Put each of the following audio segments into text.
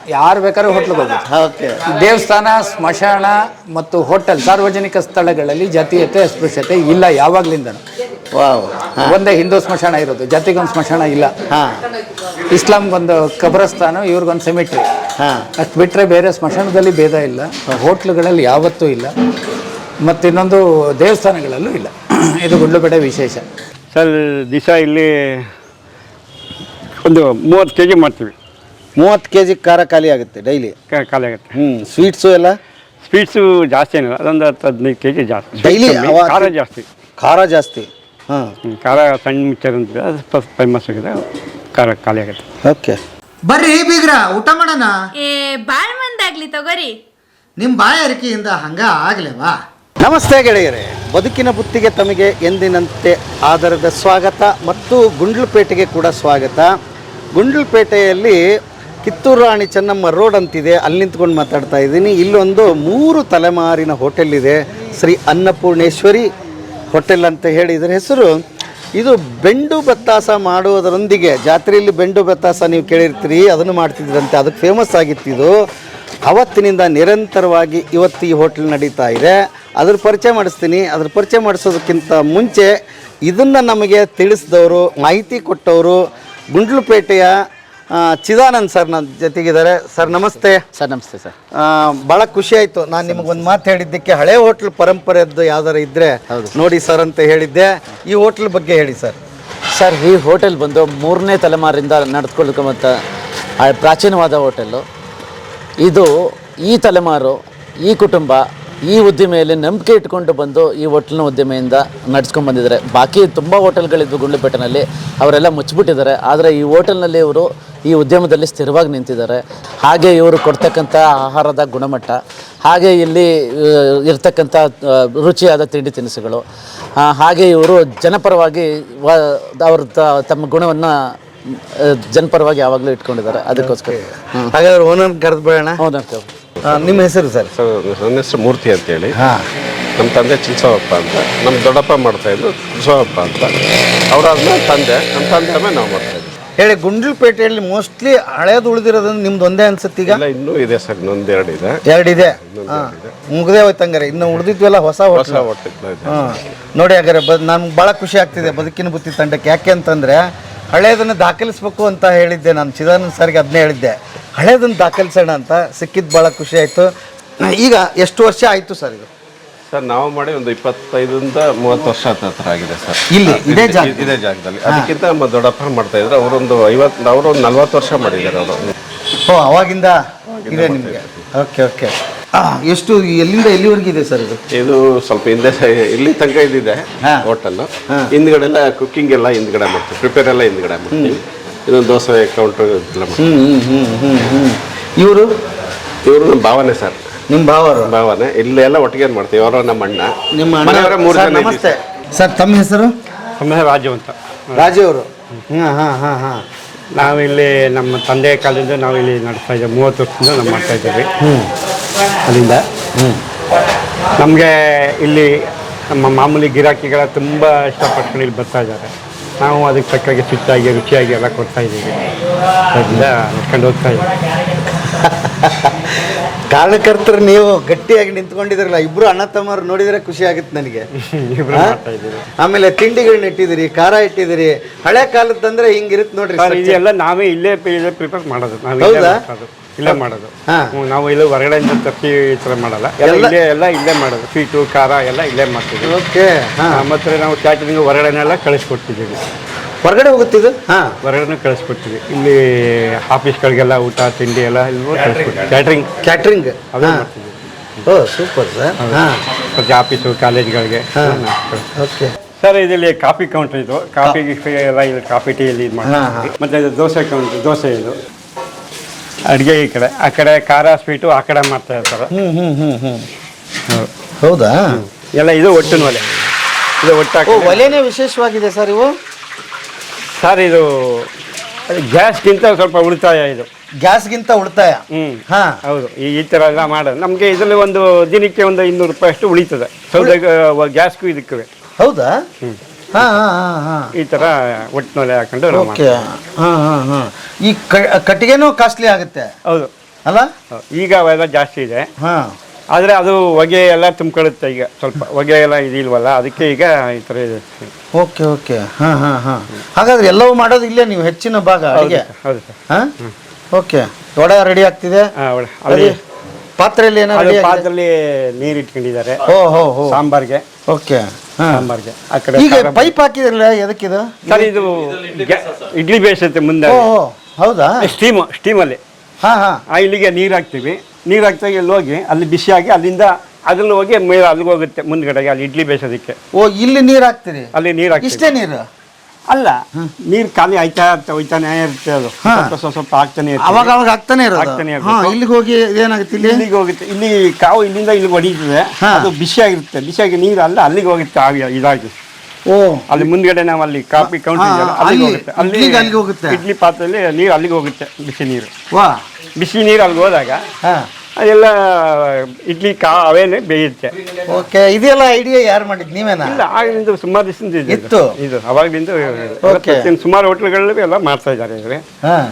ಯಾರು ಬೇಕಾದ್ರೂ ಹೋಟ್ಲಿಗೆ ಹೋಗ್ಬೋದು. ಓಕೆ. ದೇವಸ್ಥಾನ ಸ್ಮಶಾನ ಮತ್ತು ಹೋಟೆಲ್ ಸಾರ್ವಜನಿಕ ಸ್ಥಳಗಳಲ್ಲಿ ಜಾತೀಯತೆ ಅಸ್ಪೃಶ್ಯತೆ ಇಲ್ಲ ಯಾವಾಗ್ಲಿಂದನೂ. ವಾವ್. ಒಂದೇ ಹಿಂದೂ ಸ್ಮಶಾನ ಇರೋದು ಜಾತಿಗೊಂದು ಸ್ಮಶಾನ ಇಲ್ಲ. ಹಾಂ. ಇಸ್ಲಾಂಗೊಂದು ಕಬ್ರಸ್ತಾನ ಇವ್ರಿಗೊಂದು ಸೆಮಿಟ್ರಿ ಹಾಂ. ಅಷ್ಟು ಬಿಟ್ಟರೆ ಬೇರೆ ಸ್ಮಶಾನದಲ್ಲಿ ಭೇದ ಇಲ್ಲ ಹೋಟ್ಲುಗಳಲ್ಲಿ ಯಾವತ್ತೂ ಇಲ್ಲ ಮತ್ತು ಇನ್ನೊಂದು ದೇವಸ್ಥಾನಗಳಲ್ಲೂ ಇಲ್ಲ. ಇದು ಗುಂಡ್ಲುಪೇಟೆ ವಿಶೇಷ. ಸರ್ ದಿವಸ ಇಲ್ಲಿ ಒಂದು ಮೂವತ್ತು ಕೆ ಜಿ ಮಾಡ್ತೀವಿ. ಮೂವತ್ತು ಕೆ ಜಿ ಖಾರ ಖಾಲಿ ಆಗುತ್ತೆ ಡೈಲಿ. ಕ- ಖಾಲಿ ಆಗುತ್ತೆ. ಹ್ಞೂ ಸ್ವೀಟ್ಸು ಎಲ್ಲ? ಸ್ವೀಟ್ಸು ಜಾಸ್ತಿ ಏನಿಲ್ಲ ಅದೊಂದು ಹತ್ತು ಹದಿನೈದು ಕೆ ಜಿ ಜಾಸ್ತಿ. ಡೈಲಿ Daily ಕಮ್ಮಿ, ಅವ- ಖಾರ ಜಾಸ್ತಿ. ಖಾರ ಜಾಸ್ತಿ. ಹಾಂ. ಹ್ಮ್, ಖಾರ ಸಣ್ಣ ಮಿಕ್ಚರ್ ಅಂತ ಅದು ಫೇಮಸ್ ಆಗಿದೆ ಖಾರ ಖಾಲಿ ಆಗುತ್ತೆ. ಓಕೆ. ಬರ್ರಿ ಬೀಗ್ರ ಊಟ ಮಾಡೋಣ? ಏ ಬಾಳ್ ಮಂದಾಗ್ಲಿ ತಗೋರಿ. ನಿಮ್ಮ ಬಾಯಾರಿಕೆಯಿಂದ ಹಂಗ ಆಗ್ಲೇವಾ? ನಮಸ್ತೆ ಗೆಳೆಯರೇ. ಬದುಕಿನ ಬುತ್ತಿಗೆ ತಮಗೆ ಎಂದಿನಂತೆ ಆಧಾರದ ಸ್ವಾಗತ ಮತ್ತು ಗುಂಡ್ಲುಪೇಟೆಗೆ ಕೂಡ ಸ್ವಾಗತ. ಗುಂಡ್ಲುಪೇಟೆಯಲ್ಲಿ ಕಿತ್ತೂರು ರಾಣಿ ಚೆನ್ನಮ್ಮ ರೋಡ್ ಅಂತಿದೆ. ಅಲ್ಲಿ ನಿಂತ್ಕೊಂಡು ಮಾತಾಡ್ತಾ ಇದ್ದೀನಿ. ಇಲ್ಲೊಂದು ಮೂರು ತಲೆಮಾರಿನ ಹೋಟೆಲ್ ಇದೆ. ಶ್ರೀ ಅನ್ನಪೂರ್ಣೇಶ್ವರಿ ಹೋಟೆಲ್ ಅಂತ ಹೇಳಿ ಇದರ ಹೆಸರು. ಇದು ಬೆಂಡು ಬತ್ತಾಸ ಮಾಡುವುದರೊಂದಿಗೆ, ಜಾತ್ರೆಯಲ್ಲಿ ಬೆಂಡು ಬತ್ತಾಸ ನೀವು ಕೇಳಿರ್ತೀರಿ, ಅದನ್ನು ಮಾಡ್ತಿದ್ರಂತೆ. ಅದಕ್ಕೆ ಫೇಮಸ್ ಆಗಿತ್ತಿದು. ಅವತ್ತಿನಿಂದ ನಿರಂತರವಾಗಿ ಇವತ್ತು ಈ ಹೋಟೆಲ್ ನಡೀತಾ ಇದೆ. ಅದ್ರ ಪರಿಚಯ ಮಾಡಿಸ್ತೀನಿ. ಅದ್ರ ಪರಿಚಯ ಮಾಡಿಸೋದಕ್ಕಿಂತ ಮುಂಚೆ ಇದನ್ನು ನಮಗೆ ತಿಳಿಸಿದವರು, ಮಾಹಿತಿ ಕೊಟ್ಟವರು ಗುಂಡ್ಲುಪೇಟೆಯ ಚಿದಾನಂದ್ ಸರ್ ನನ್ನ ಜೊತೆಗಿದ್ದಾರೆ. ಸರ್ ನಮಸ್ತೆ. ಸರ್ ನಮಸ್ತೆ ಸರ್. ಆ, ಭಾಳ ಖುಷಿ ಆಯಿತು. ನಾನು ನಿಮಗೊಂದು ಮಾತು ಹೇಳಿದ್ದಕ್ಕೆ ಹಳೆ ಹೋಟ್ಲ್ ಪರಂಪರೆಯದ್ದು ಯಾವ್ದಾರು ಇದ್ದರೆ ನೋಡಿ ಸರ್ ಅಂತ ಹೇಳಿದ್ದೆ. ಈ ಹೋಟ್ಲ್ ಬಗ್ಗೆ ಹೇಳಿ ಸರ್. ಸರ್ ಈ ಹೋಟೆಲ್ ಬಂದು ಮೂರನೇ ತಲೆಮಾರಿಂದ ನಡೆದುಕೊಳ್ಕೊಂಬಂಥ ಪ್ರಾಚೀನವಾದ ಹೋಟೆಲ್ಲು. ಇದು ಈ ತಲೆಮಾರು ಈ ಕುಟುಂಬ ಈ ಉದ್ದಿಮೆಯಲ್ಲಿ ನಂಬಿಕೆ ಇಟ್ಕೊಂಡು ಬಂದು ಈ ಹೋಟ್ಲಿನ ಉದ್ದಿಮೆಯಿಂದ ನಡ್ಸ್ಕೊಂಡು ಬಂದಿದ್ದಾರೆ. ಬಾಕಿ ತುಂಬ ಹೋಟೆಲ್ಗಳಿದ್ವು ಗುಂಡ್ಲುಪೇಟೆನಲ್ಲಿ ಅವರೆಲ್ಲ ಮುಚ್ಚಿಬಿಟ್ಟಿದ್ದಾರೆ. ಆದರೆ ಈ ಹೋಟೆಲ್ನಲ್ಲಿ ಇವರು ಈ ಉದ್ಯಮದಲ್ಲಿ ಸ್ಥಿರವಾಗಿ ನಿಂತಿದ್ದಾರೆ. ಹಾಗೆ ಇವರು ಕೊಡ್ತಕ್ಕಂಥ ಆಹಾರದ ಗುಣಮಟ್ಟ ಹಾಗೆ ಇಲ್ಲಿ ಇರ್ತಕ್ಕಂಥ ರುಚಿಯಾದ ತಿಂಡಿ ತಿನಿಸುಗಳು ಹಾಗೆ ಇವರು ಜನಪರವಾಗಿ ವ ಅವ್ರ ತ- ತಮ್ಮ ಗುಣವನ್ನು ಜನಪರವಾಗಿ ಯಾವಾಗಲೂ ಇಟ್ಕೊಂಡಿದ್ದಾರೆ. ಅದಕ್ಕೋಸ್ಕರ. ಹಾಗಾದ್ರೆ ಓನರ್ ಕರೆದು ಬೇಡ ಹೌದು ನಿಮ್ಮ ಹೆಸರು ಸರ್? ಸರ್ ನನ್ನ ಹೆಸರು ಮೂರ್ತಿ ಅಂತೇಳಿ. ಹಾಂ. ನಮ್ಮ ತಂದೆ ಚಿನ್ಸವಪ್ಪ ಅಂತ. ನಮ್ಮ ದೊಡ್ಡಪ್ಪ ಮಾಡ್ತಾ ಇದ್ರು ಕುಸವಪ್ಪ ಅಂತ. ಅವರಾದ್ಮೇಲೆ ತಂದೆ ನಮ್ಮ ತಂದೆ ಮೇಲೆ ನಾವು ಹೇಳಿ ಗುಂಡ್ಲುಪೇಟೆಯಲ್ಲಿ ಮೋಸ್ಟ್ಲಿ ಹಳೇದು ಉಳಿದಿರೋದನ್ನ ನಿಮ್ದು ಒಂದೇ ಅನ್ಸುತ್ತೆ ಈಗ? ಇಲ್ಲ ಇನ್ನೂ ಇದೆ ಸರ್ ಇನ್ನೊಂದು ಎರಡು ಇದೆ. ಎರಡಿದೆ? ಮುಗ್ದೇ ಹೋಯ್ತು ಹಂಗಾರೆ. ಇನ್ನು ಉಳಿದಿದ್ವೆಲ್ಲ ಹೊಸ ಹೊಸ ಹೋಟ್ಲು. ಹಾಂ ನೋಡಿ ಹಾಗಾರೆ ಬ ನಮ್ಗೆ ಭಾಳ ಖುಷಿ ಆಗ್ತಿದೆ ಬದುಕಿನ ಬುತ್ತಿ ತಂಡಕ್ಕೆ. ಯಾಕೆ ಅಂತಂದರೆ ಹಳೇದನ್ನು ದಾಖಲಿಸ್ಬೇಕು ಅಂತ ಹೇಳಿದ್ದೆ ನಾನು ಚಿದಾನಂದ ಸರ್ಗೆ ಅದನ್ನೇ ಹೇಳಿದ್ದೆ. ಹಳೇದನ್ನು ದಾಖಲಿಸೋಣ ಅಂತ ಸಿಕ್ಕಿದ್ದು ಭಾಳ ಖುಷಿ ಆಯಿತು. ಈಗ ಎಷ್ಟು ವರ್ಷ ಆಯಿತು ಸರ್ ಇದು? ಸರ್ ನಾವು ಮಾಡಿ ಒಂದು ಇಪ್ಪತ್ತೈದರಿಂದ ಮೂವತ್ತು ವರ್ಷ ಹತ್ರ ಆಗಿದೆ ಸರ್. ಇಲ್ಲಿ, ಇದೇ ಜಾಗ? ಇದೇ ಜಾಗದಲ್ಲಿ. ಅದಕ್ಕಿಂತ ನಮ್ಮ ದೊಡ್ಡಪ್ಪ ಮಾಡ್ತಾ ಇದ್ರು ಅವರೊಂದು ಐವತ್ತು ಅವರು ಒಂದು ನಲ್ವತ್ತು ವರ್ಷ ಮಾಡಿದ್ದಾರೆ ಅವರು. ಓ ಅವಾಗಿಂದ ಇದೆ ನಿಮಗೆ. Okay okay. ಎಷ್ಟು ಎಲ್ಲಿಂದ ಎಲ್ಲಿವರೆಗೂ ಇದೆ ಸರ್ ಇದು? ಇದು ಸ್ವಲ್ಪ ಹಿಂದೆ ಇಲ್ಲಿ ತನಕ ಇದಿದೆ ಹಾ. ಹೋಟೆಲ್ ಹಿಂದ್ಗಡೆ ಎಲ್ಲ ಕುಕ್ಕಿಂಗ್ ಎಲ್ಲ ಹಿಂದ್ಗಡೆ ಮಾಡ್ತೀವಿ. ಪ್ರಿಪೇರ್ ಎಲ್ಲ ಹಿಂದ್ಗಡೆ ಮಾಡ್ತೀವಿ. ಇದೊಂದು ದೋಸೆ ಕೌಂಟರ್ ಎಲ್ಲ ಮಾಡ್ತೀವಿ ಹ್ಞೂ ಹ್ಞೂ ಹ್ಞೂ ಹ್ಞೂ ಇವರು? ಇವರು ನಮ್ಮ ಭಾವನೆ ಸರ್. ನಿಮ್ಮ ಭಾವರು? ಭಾವನೆ? ಇಲ್ಲೆಲ್ಲ ಒಟ್ಟಿಗೆ ಮಾಡ್ತೀವಿ? ಅವರು ನಮ್ಮ ಅಣ್ಣ. ನಿಮ್ಮ ಮನೆಯವರೇ ಅಣ್ಣ ಮೂರು ಸರ್ ಜನ ಇದ್ದೀವಿ. ನಮಸ್ತೆ. ಸರ್ ತಮ್ಮ ಹೆಸರು? ಆಮೇಲೆ ರಾಜು ಅಂತ. ರಾಜು ಅವರು ಹಾಂ ಹಾಂ ಹಾಂ ಹಾಂ. ನಾವಿಲ್ಲಿ ನಮ್ಮ ತಂದೆ ಕಾಲದಿಂದ ನಾವಿಲ್ಲಿ ಇಲ್ಲಿ ನಡೆಸ್ತಾ ಇದ್ದೇವೆ. ಮೂವತ್ತು ವರ್ಷದಿಂದ ನಾವು ಮಾಡ್ತಾ ಇದ್ದೇವೆ. ಅಲ್ಲಿಂದ. ನಮಗೆ ಇಲ್ಲಿ ನಮ್ಮ ಮಾಮೂಲಿ ಗಿರಾಕಿಗಳ ತುಂಬ ಇಷ್ಟಪಟ್ಕೊಂಡು ಇಲ್ಲಿ ಬರ್ತಾ ಇದ್ದಾರೆ. ನಾವು ಅದಕ್ಕೆ ತಕ್ಕಾಗಿ ಶುಚಿಯಾಗಿ ರುಚಿಯಾಗಿ ಎಲ್ಲ ಕೊಡ್ತಾ ಇದ್ದೀವಿ. ಅದರಿಂದ ನಡ್ಕೊಂಡು ಹೋಗ್ತಾ ಇದ್ದೀವಿ. ಕಾರಣಕರ್ತರು ನೀವು ಗಟ್ಟಿಯಾಗಿ ನಿಂತ್ಕೊಂಡಿದ್ರಲ್ಲ ಇಬ್ರು ಅಣ್ಣ ತಮ್ಮರು ನೋಡಿದ್ರೆ ಖುಷಿ ಆಗುತ್ತೆ ನನಗೆ. ಆಮೇಲೆ ತಿಂಡಿಗಳನ್ನ ಇಟ್ಟಿದಿರಿ ಖಾರ ಇಟ್ಟಿದ್ದೀರಿ ಹಳೆ ಕಾಲದಂದ್ರೆ ಹಿಂಗಿರುತ್ತೆ ನೋಡ್ರಿ. ಇದೆಲ್ಲ ನಾವೇ ಇಲ್ಲೇ ಪ್ರಿಪೇರ್ ಮಾಡೋದು. ಹೌದಾ? ಇಲ್ಲೇ ಮಾಡೋದು. ನಾವು ಇಲ್ಲಿ ಹೊರಗಡೆಯಿಂದ ತಪ್ಪಿ ಈ ತರ ಮಾಡಲ್ಲ. ಎಲ್ಲ ಇಲ್ಲೇ ಎಲ್ಲ ಇಲ್ಲೇ ಮಾಡೋದು. ಸ್ವೀಟು ಖಾರ ಎಲ್ಲ ಇಲ್ಲೇ ಮಾಡ್ತೀವಿ ಓಕೆ ಮತ್ತೆ ನಾವು ಕ್ಯಾಟ್ರಿಂಗ್ ಹೊರಗಡೆನೆಲ್ಲ ಕಳಿಸ್ಕೊಡ್ತಿದ್ದೀವಿ. ಹೊರಗಡೆ ಹೋಗುತ್ತಿದ್ದು ಹಾ. ಹೊರಗಡೆ ಕಳಿಸ್ಬಿಡ್ತೀವಿ ಇಲ್ಲಿ ಆಫೀಸ್ಗಳಿಗೆಲ್ಲ ಊಟ ತಿಂಡಿ ಎಲ್ಲ ಕ್ಯಾಟ್ರಿಂಗ್ ಕ್ಯಾಟ್ರಿಂಗ್ ಓ ಸೂಪರ್ ಸರ್ ಹಾ. ಪ್ರತಿ ಆಫೀಸು ಕಾಲೇಜ್ಗಳಿಗೆ ಓಕೆ ಸರ್ ಇದರಲ್ಲಿ ಕಾಫಿ ಕೌಂಟರ್ ಇದು. ಕಾಫಿ ಎಲ್ಲ ಇಲ್ಲಿ ಕಾಫಿ ಟೀ ಇಲ್ಲಿ ಇದು ಮಾಡ್ತೀವಿ. ಮತ್ತೆ ಇದು ದೋಸೆ ಕೌಂಟರ್ ದೋಸೆ ಇದು. ಅಡುಗೆ ಈ ಕಡೆ. ಆ ಕಡೆ ಖಾರ ಸ್ವೀಟು ಆ ಕಡೆ ಮಾಡ್ತಾ ಇರ್ತಾರೆ. ಹೌದಾ? ಎಲ್ಲ ಇದು ಒಟ್ಟಿನ ಒಲೆ. ಇದು ಒಟ್ಟು ಓ ಒಲೆನೇ ವಿಶೇಷವಾಗಿದೆ ಸರ್ ಇವು? ಸರ್ ಇದು ಗ್ಯಾಸ್ಗಿಂತ ಸ್ವಲ್ಪ ಉಳಿತಾಯ ಇದು. ಗ್ಯಾಸ್ಗಿಂತ ಉಳಿತಾಯ? ಹ್ಮ್. ಹಾ. ಹೌದು ಈ ಈ ಥರ ಎಲ್ಲ ಮಾಡೋದು. ನಮಗೆ ಇದರಲ್ಲಿ ಒಂದು ದಿನಕ್ಕೆ ಒಂದು ಇನ್ನೂರು ರೂಪಾಯಿ ಅಷ್ಟು ಉಳಿತದೆ. ಸೌದೆ ಗ್ಯಾಸ್ಗೂ ಇದಕ್ಕೆ. ಹೌದಾ? ಹಾ ಹಾ ಹಾ ಹಾ. ಈ ಥರ ಒಟ್ಟಿನಲ್ಲಿ ಹಾಕೊಂಡು ನಾವು ಓಕೆ. ಮಾಡ್ತೀವಿ. ಹಾ ಹಾ ಹಾ. ಈ ಕ- ಕಟ್ಟಿಗೆನೂ ಕಾಸ್ಟ್ಲಿ ಆಗುತ್ತೆ? ಹೌದು. ಅಲ್ಲ? ಈಗ ಅವೆಲ್ಲ ಜಾಸ್ತಿ ಇದೆ. ಹಾ. ಆದರೆ ಅದು ಹೊಗೆ ಎಲ್ಲ ತುಂಬ್ಕೊಳ್ಳುತ್ತೆ ಈಗ ಸ್ವಲ್ಪ. ಹೊಗೆ ಎಲ್ಲ ಇದಿಲ್ವಲ್ಲ ಅದಕ್ಕೆ ಈಗ ಈ ಥರ ಇದೆ. Okay okay. ಹಾಂ ಹಾಂ ಹಾಂ. ಹಾಗಾದ್ರೆ ಎಲ್ಲವೂ ಮಾಡೋದು ಇಲ್ಲೇ ನೀವು ಹೆಚ್ಚಿನ ಭಾಗ ಅಡುಗೆ? ಹೌದು ಸರ್. ಹಾ? ಓಕೆ. ವಡೆ ರೆಡಿ ಆಗ್ತಿದೆ? ಹಾಂ ಒಳ್ಳೆ ಅಲ್ಲಿ ಪಾತ್ರೆಯಲ್ಲಿ ಏನೋ ಅದು ಪಾತ್ರದಲ್ಲಿ ನೀರು ಇಟ್ಕೊಂಡಿದ್ದಾರೆ. ಓ ಹೋ ಹೋ. ಸಾಂಬಾರ್ಗೆ. ಓಕೆ. ಹಾ. ಸಾಂಬಾರ್ಗೆ. ಆ ಕಡೆ ಈಗ ಖಾರ- ಪೈಪ್ ಹಾಕಿದ್ರಲ್ಲ ಎದಕ್ಕಿದು ಸರ್ ಇದು ಗ್ಯಾ- ಇಡ್ಲಿ ಬೇಯಿಸುತ್ತೆ ಮುಂದೆ. ಓ ಹೋ. ಹೌದಾ? ಸ್ಟೀಮ್ ಸ್ಟೀಮಲ್ಲಿ ಹಾ ಹಾ. ಆ ಇಲ್ಲಿಗೆ ನೀರು ಹಾಕ್ತೀವಿ. ನೀರು ಹಾಕ್ತಾಗ ಇಲ್ಲಿ ಹೋಗಿ ಅಲ್ಲಿ ಬಿಸಿಯಾಗಿ ಅಲ್ಲಿಂದ ಅದ್ರಲ್ಲಿ ಹೋಗಿ ಮೇಲೆ ಅಲ್ಲಿಗೆ ಹೋಗುತ್ತೆ ಮುಂದ್ಗಡೆಗೆ ಅಲ್ಲಿ ಇಡ್ಲಿ ಬೇಯಿಸೋದಕ್ಕೆ. ಓ ಇಲ್ಲಿ ನೀರು ಹಾಕ್ತೀರಿ ಅಲ್ಲಿ ನೀರು ಹಾಕಿ ಇಷ್ಟೇ ನೀರು? ಅಲ್ಲ ನೀರು ಖಾಲಿ ಆಯ್ತಾ ಇರುತ್ತೆ ಹೋಯ್ತಾನೆ ಇರುತ್ತೆ ಅದು. ಸ್ವಲ್ಪ ಸ್ವಲ್ಪ ಸ್ವಲ್ಪ ಹಾಕ್ತಾನೆ ಇರುತ್ತೆ. ಅವಾಗ ಅವಾಗ ಆಗ್ತಾನೆ ಇರೋದು? ಆಗ್ತಾನೆ ಹಾ. ಇಲ್ಲಿಗೆ ಹೋಗಿ ಏನಾಗುತ್ತೆ ಇಲ್ಲಿ? ಇಲ್ಲಿಗೆ ಹೋಗುತ್ತೆ. ಇಲ್ಲಿ ಕಾವು ಇಲ್ಲಿಂದ ಇಲ್ಲಿ ಹೊಡೀತದೆ ಹಾ. ಅದು ಬಿಸಿಯಾಗಿರುತ್ತೆ ಬಿಸಿಯಾಗಿ ನೀರು ಅಲ್ಲ ಅಲ್ಲಿಗೆ ಹೋಗುತ್ತೆ ಆಗಿ ಇದಾಗಿ. ಓ. ಅಲ್ಲಿ ಮುಂದ್ಗಡೆ ನಾವು ಅಲ್ಲಿ ಕಾಫಿ ಕೌಂಟರ್ ಹಾ, ಇದೆಯಲ್ಲ ಅಲ್ಲಿ ಹೋಗುತ್ತೆ. ಇಡ್ಲಿಗೆ ಅಲ್ಲಿಗೆ ಹೋಗುತ್ತೆ. ಇಡ್ಲಿ ಪಾತ್ರೆಯಲ್ಲಿ ನೀರು ಅಲ್ಲಿಗೆ ಹೋಗುತ್ತೆ ಬಿಸಿ ನೀರು. ವಾ. ಬಿಸಿ ನೀರು ಅಲ್ಲಿ ಹೋದಾಗ ಹಾಂ. ಅದೆಲ್ಲ ಇಡ್ಲಿ ಕಾ ಅವೇನೆ ಬೇಯುತ್ತೆ. ಓಕೆ ಇದೆಲ್ಲ ಐಡಿಯಾ ಯಾರು ಮಾಡಿದ್ ನೀವೇನಾ? ಇಲ್ಲ ಆಗಿನಿಂದ ಸುಮಾರು ದಿವಸದಿಂದ ಇದೆ ಇದು. ಇತ್ತು? ಇದು ಅವಾಗಿನಿಂದ ಓಕೆ. ಸುಮಾರು ಹೋಟ್ಲುಗಳಲ್ಲಿ ಎಲ್ಲ ಮಾಡ್ತಾ ಇದ್ದಾರೆ ಇವ್ರೆ. ಹಾಂ.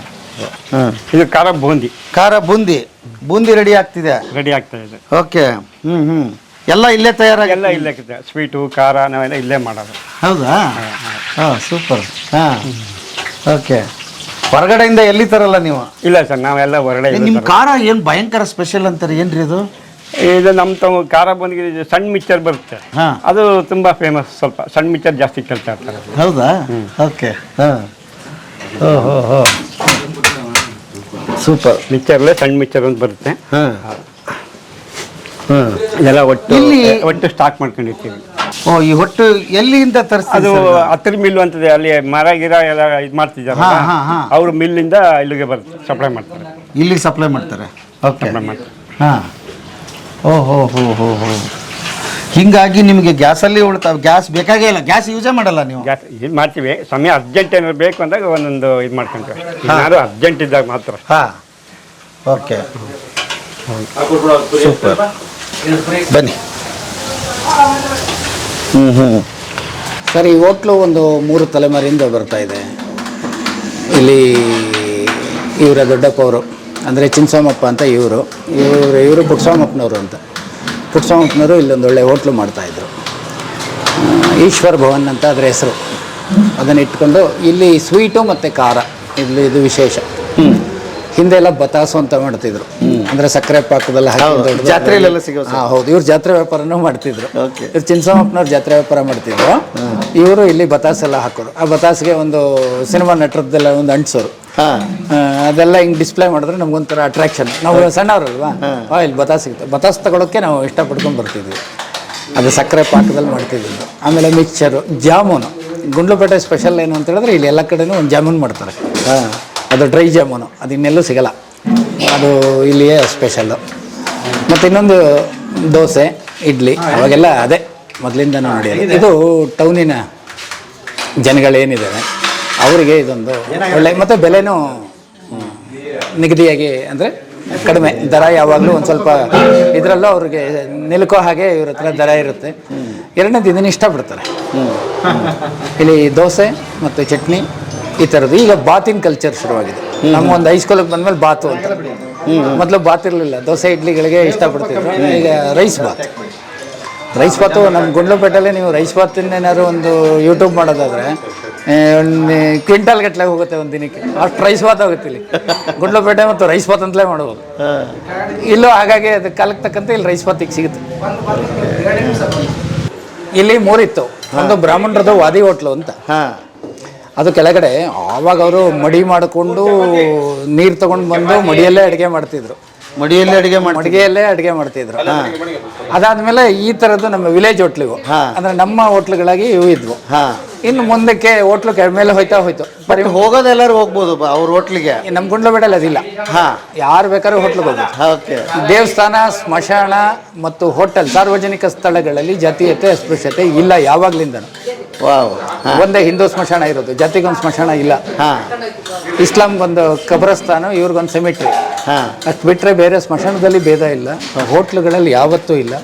ಹಾ. ಇದು ಖಾರ ಬೂಂದಿ. ಖಾರ ಬೂಂದಿ. ಬೂಂದಿ ರೆಡಿ ಆಗ್ತಿದೆ? ರೆಡಿ ಆಗ್ತಾ ಇದೆ. ಓಕೆ. ಹ್ಞೂ ಹ್ಞೂ ಎಲ್ಲ ಇಲ್ಲೇ ತಯಾರಾಗಿ ಎಲ್ಲ ಇಲ್ಲೇ ಸ್ವೀಟು ಖಾರ ನಾವೆಲ್ಲ ಇಲ್ಲೇ ಮಾಡೋದು. ಹೌದಾ? ಹಾ ಸೂಪರ್ ಹಾ ಓಕೆ. ಹೊರಗಡೆಯಿಂದ ಎಲ್ಲಿ ತರಲ್ಲ ನೀವು? ಇಲ್ಲ ಸರ್ ನಾವೆಲ್ಲ ಹೊರಗಡೆ ನಿಮ್ಮ ಖಾರ ಏನು ಭಯಂಕರ ಸ್ಪೆಷಲ್ ಅಂತಾರೆ? ಏನ್ರಿ ಇದು ಇದು ನಮ್ಮ ತಮ್ಮ ಖಾರ ಬಂದಿಗೆ ಸಣ್ಣ ಮಿಕ್ಚರ್ ಬರುತ್ತೆ. ಹಾ. ಅದು ತುಂಬಾ ಫೇಮಸ್ ಸ್ವಲ್ಪ ಸಣ್ಣ ಮಿಕ್ಚರ್ ಜಾಸ್ತಿ ಕೇಳ್ತಾ ಇರ್ತಾರೆ. ಹೌದಾ? ಓಕೆ. ಹಾ. ಓ ಹೋ ಹೋ. ಸೂಪರ್ ಮಿಕ್ಚರ್ಲೆ ಸಣ್ಣ ಮಿಕ್ಚರ್ ಅಂತ ಬರುತ್ತೆ. ಹಾಂ. ಹಾಂ. ಎಲ್ಲ ಒಟ್ಟು ಇಲ್ಲಿ- ಒಟ್ಟು ಸ್ಟಾಕ್ ಮಾಡ್ಕೊಂಡಿರ್ತೀವಿ. ಓ ಈ ಹೊಟ್ಟು ಎಲ್ಲಿಂದ ಅದು ಹತ್ತಿರ ಮಿಲ್ ಅಂತದೆ ಅಲ್ಲಿ ಮರ ಗಿರ ಎಲ್ಲ ಇದು ಮಾಡ್ತಿದ್ದಾರೆ ಹಾ, ಹಾ, ಹಾ. ಅವ್ರ ಮಿಲ್ಲಿಂದ ಇಲ್ಲಿಗೆ ಬರುತ್ತೆ ಸಪ್ಲೈ ಮಾಡ್ತಾರೆ. ಇಲ್ಲಿಗೆ ಸಪ್ಲೈ ಮಾಡ್ತಾರೆ? ಓಕೆ ಸಪ್ಲೈ ಮಾಡ್ತಾರೆ. ಹಾ. ಓ ಹೋ ಹೋ ಹೋ ಹೋ. ಹಿಂಗಾಗಿ ನಿಮಗೆ ಗ್ಯಾಸಲ್ಲಿ ಉಳ್ತಾವ ಗ್ಯಾಸ್ ಬೇಕಾಗೇ ಇಲ್ಲ. ಗ್ಯಾಸ್ ಯೂಸೇ ಮಾಡಲ್ಲ ನೀವು? ಗ್ಯಾಸ್ ಇದು ಮಾಡ್ತೀವಿ. ಸಮಯ ಅರ್ಜೆಂಟ್ ಏನಾದ್ರು ಬೇಕು ಅಂದಾಗ ಒಂದೊಂದು ಇದು ಮಾಡ್ಕೊಂತೀವಿ. ಏನಾದ್ರು ಅರ್ಜೆಂಟ್ ಇದ್ದಾಗ ಮಾತ್ರ. ಹಾಂ. ಓಕೆ ಸೂಪರ್ ಬನ್ನಿ. ಹ್ಞೂ ಹ್ಞೂ ಸರ್, ಈ ಹೋಟ್ಲು ಒಂದು ಮೂರು ತಲೆಮಾರಿಂದ ಬರ್ತಾ ಇದೆ. ಇಲ್ಲಿ ಇವರ ದೊಡ್ಡಪ್ಪ ಅವರು ಅಂದರೆ ಚಿನ್ಸಾಮಪ್ಪ ಅಂತ ಇವರು. ಇವರು ಇವರು ಪುಟ್ಸಾಮಪ್ಪನವರು ಅಂತ. ಪುಟ್ಸಾಮಪ್ಪನವರು ಇಲ್ಲೊಂದು ಒಳ್ಳೆ ಹೋಟ್ಲು ಮಾಡ್ತಾಯಿದ್ರು ಈಶ್ವರ್ ಭವನ್ ಅಂತ ಅದರ ಹೆಸರು. ಅದನ್ನು ಇಟ್ಕೊಂಡು ಇಲ್ಲಿ ಸ್ವೀಟು ಮತ್ತು ಖಾರ. ಇಲ್ಲಿ ಇದು ವಿಶೇಷ. ಹಿಂದೆ ಎಲ್ಲ ಬತಾಸು ಅಂತ ಮಾಡ್ತಿದ್ರು. ಅಂದ್ರೆ ಸಕ್ಕರೆ ಪಾಕದಲ್ಲ ಸಿಗೋ ಹಾ, ಹೌದು. ಇವ್ರು ಜಾತ್ರೆ ವ್ಯಾಪಾರನೂ ಮಾಡ್ತಿದ್ರು. ಇವ್ರು ಚಿನ್ಸಮ್ಮಪ್ಪನವ್ರು ಜಾತ್ರೆ ವ್ಯಾಪಾರ ಮಾಡ್ತಿದ್ರು. ಇವರು ಇಲ್ಲಿ ಬತಾಸೆಲ್ಲ ಎಲ್ಲ ಹಾಕೋರು. ಆ ಬತಾಸ್ಗೆ ಒಂದು ಸಿನಿಮಾ ನಟರದ್ದೆಲ್ಲ ಒಂದು ಅಂಟಿಸೋರು. ಅದೆಲ್ಲ ಹಿಂಗೆ ಡಿಸ್ಪ್ಲೇ ಮಾಡಿದ್ರೆ ನಮ್ಗೊಂಥರ ಅಟ್ರಾಕ್ಷನ್ ನಾವು ಸಣ್ಣವ್ರಲ್ವಾ? ಇಲ್ಲಿ ಬತಾಸ್ ಸಿಗುತ್ತೆ. ಬತಾಸ್ ತಗೊಳಕ್ಕೆ ನಾವು ಇಷ್ಟಪಡ್ಕೊಂಡು ಬರ್ತಿದ್ವಿ. ಅದು ಸಕ್ಕರೆ ಪಾಕದಲ್ಲಿ ಮಾಡ್ತಿದ್ವಿ. ಆಮೇಲೆ ಮಿಕ್ಸರು ಜಾಮೂನು. ಗುಂಡ್ಲುಪೇಟೆ ಸ್ಪೆಷಲ್ ಏನು ಅಂತ ಹೇಳಿದ್ರೆ ಇಲ್ಲಿ ಎಲ್ಲ ಕಡೆನೂ ಒಂದು ಜಾಮೂನ್ ಮಾಡ್ತಾರೆ. ಅದು ಡ್ರೈ ಜಾಮೂನು. ಅದು ಇನ್ನೆಲ್ಲೂ ಸಿಗಲ್ಲ. ಅದು ಇಲ್ಲಿಯೇ ಸ್ಪೆಷಲ್ಲು ಮತ್ತು ಇನ್ನೊಂದು ದೋಸೆ ಇಡ್ಲಿ ಅವಾಗೆಲ್ಲ ಅದೇ ಮೊದಲಿಂದ ನೋಡಿ ಇದು ಟೌನಿನ ಜನಗಳೇನಿದ್ದಾರೆ ಅವರಿಗೆ ಇದೊಂದು ಒಳ್ಳೆ ಮತ್ತು ಬೆಲೆನೂ ನಿಗದಿಯಾಗಿ ಅಂದರೆ ಕಡಿಮೆ. ದರ ಯಾವಾಗಲೂ ಒಂದು ಸ್ವಲ್ಪ ಇದರಲ್ಲೂ ಅವ್ರಿಗೆ ನಿಲ್ಕೋ ಹಾಗೆ ಇವ್ರ ಹತ್ರ ದರ ಇರುತ್ತೆ. ಎರಡನೇದು ಇದನ್ನು ಇಷ್ಟಪಡ್ತಾರೆ. ಇಲ್ಲಿ ದೋಸೆ ಮತ್ತು ಚಟ್ನಿ ಈ ಥರದ್ದು ಈಗ ಬಾತಿನ ಕಲ್ಚರ್ ಶುರುವಾಗಿದೆ. ನಮ್ಗೆ ಒಂದು ಹೈಸ್ಕೂಲಿಗೆ ಬಂದ್ಮೇಲೆ ಬಾತು ಅಂತ. ಮೊದಲು ಬಾತ್ ಇರಲಿಲ್ಲ. ದೋಸೆ ಇಡ್ಲಿಗಳಿಗೆ ಇಷ್ಟಪಡ್ತಿದ್ರು. ಈಗ ರೈಸ್ ಬಾತ್. ರೈಸ್ ಬಾತು ನಮ್ಮ ಗುಂಡ್ಲುಪೇಟೆಯಲ್ಲಿ ನೀವು ರೈಸ್ ಬಾತಿನೇನಾದ್ರು ಒಂದು ಯೂಟ್ಯೂಬ್ ಮಾಡೋದಾದ್ರೆ ಒಂದು ಕ್ವಿಂಟಲ್ ಗಟ್ಟಲೆ ಹೋಗುತ್ತೆ ಒಂದು ದಿನಕ್ಕೆ. ಅಷ್ಟು ರೈಸ್ ಬಾತ್ ಹೋಗುತ್ತೆ ಇಲ್ಲಿ. ಗುಂಡ್ಲಪೇಟೆ ಮತ್ತು ರೈಸ್ ಬಾತ್ ಅಂತಲೇ ಮಾಡ್ಬೋದು. ಇಲ್ಲೂ ಹಾಗಾಗಿ ಅದು ಕಾಲಕ್ಕೆ ತಕ್ಕಂತೆ ಇಲ್ಲಿ ರೈಸ್ ಬಾತ್ ಸಿಗುತ್ತೆ. ಇಲ್ಲಿ ಮೂರಿತ್ತು. ಒಂದು ಬ್ರಾಹ್ಮಣರದು ವಾದಿ ಹೋಟ್ಲು ಅಂತ. ಹಾಂ. ಅದು ಕೆಳಗಡೆ ಆವಾಗ ಅವರು ಮಡಿ ಮಾಡಿಕೊಂಡು ನೀರು ತಗೊಂಡು ಬಂದು ಮಡಿಯಲ್ಲೇ ಅಡುಗೆ ಮಾಡ್ತಿದ್ರು. ಮಡಿಯಲ್ಲೇ ಅಡುಗೆ ಮಾಡಿ ಮಡಿಗೆಯಲ್ಲೇ ಅಡುಗೆ ಮಾಡ್ತಿದ್ರು. ಅದಾದ್ಮೇಲೆ ಈ ಥರದ್ದು ನಮ್ಮ ವಿಲೇಜ್ ಹೋಟ್ಲಿವು ಅಂದರೆ ಅಂದ್ರೆ ನಮ್ಮ ಹೋಟ್ಲುಗಳಾಗಿ ಇವು ಇದ್ವು. ಹಾಂ. ಇನ್ನು ಮುಂದಕ್ಕೆ ಹೋಟ್ಲು ಮೇಲೆ ಹೋಯ್ತಾ ಹೋಯ್ತು. ಬರೀ ಹೋಗೋದೆಲ್ಲರೂ ಹೋಗ್ಬೋದು ಬ- ಅವ್ರ ಹೋಟ್ಲಿಗೆ? ನಮ್ಮ ಗುಂಡ್ಲಬೇಡಲ್ಲಿ ಅದಿಲ್ಲ. ಹಾ. ಯಾರು ಬೇಕಾದ್ರೂ ಹೋಟ್ಲಿಗೆ ಹೋಗ್ಬೋದು. ಓಕೆ. ದೇವಸ್ಥಾನ ಸ್ಮಶಾನ ಮತ್ತು ಹೋಟೆಲ್ ಸಾರ್ವಜನಿಕ ಸ್ಥಳಗಳಲ್ಲಿ ಜಾತೀಯತೆ ಅಸ್ಪೃಶ್ಯತೆ ಇಲ್ಲ ಯಾವಾಗ್ಲಿಂದನೂ. ವಾವ್. ಒಂದೇ ಹಿಂದೂ ಸ್ಮಶಾನ ಇರೋದು ಜಾತಿಗೊಂದು ಸ್ಮಶಾನ ಇಲ್ಲ. ಹಾಂ. ಇಸ್ಲಾಂಗೊಂದು ಕಬ್ರಸ್ತಾನ ಇವ್ರಿಗೊಂದು ಸೆಮಿಟ್ರಿ ಹಾಂ. ಅಷ್ಟು ಬಿಟ್ಟರೆ ಬೇರೆ ಸ್ಮಶಾನದಲ್ಲಿ ಭೇದ ಇಲ್ಲ. ಹೋಟ್ಲುಗಳಲ್ಲಿ ಯಾವತ್ತೂ ಇಲ್ಲ.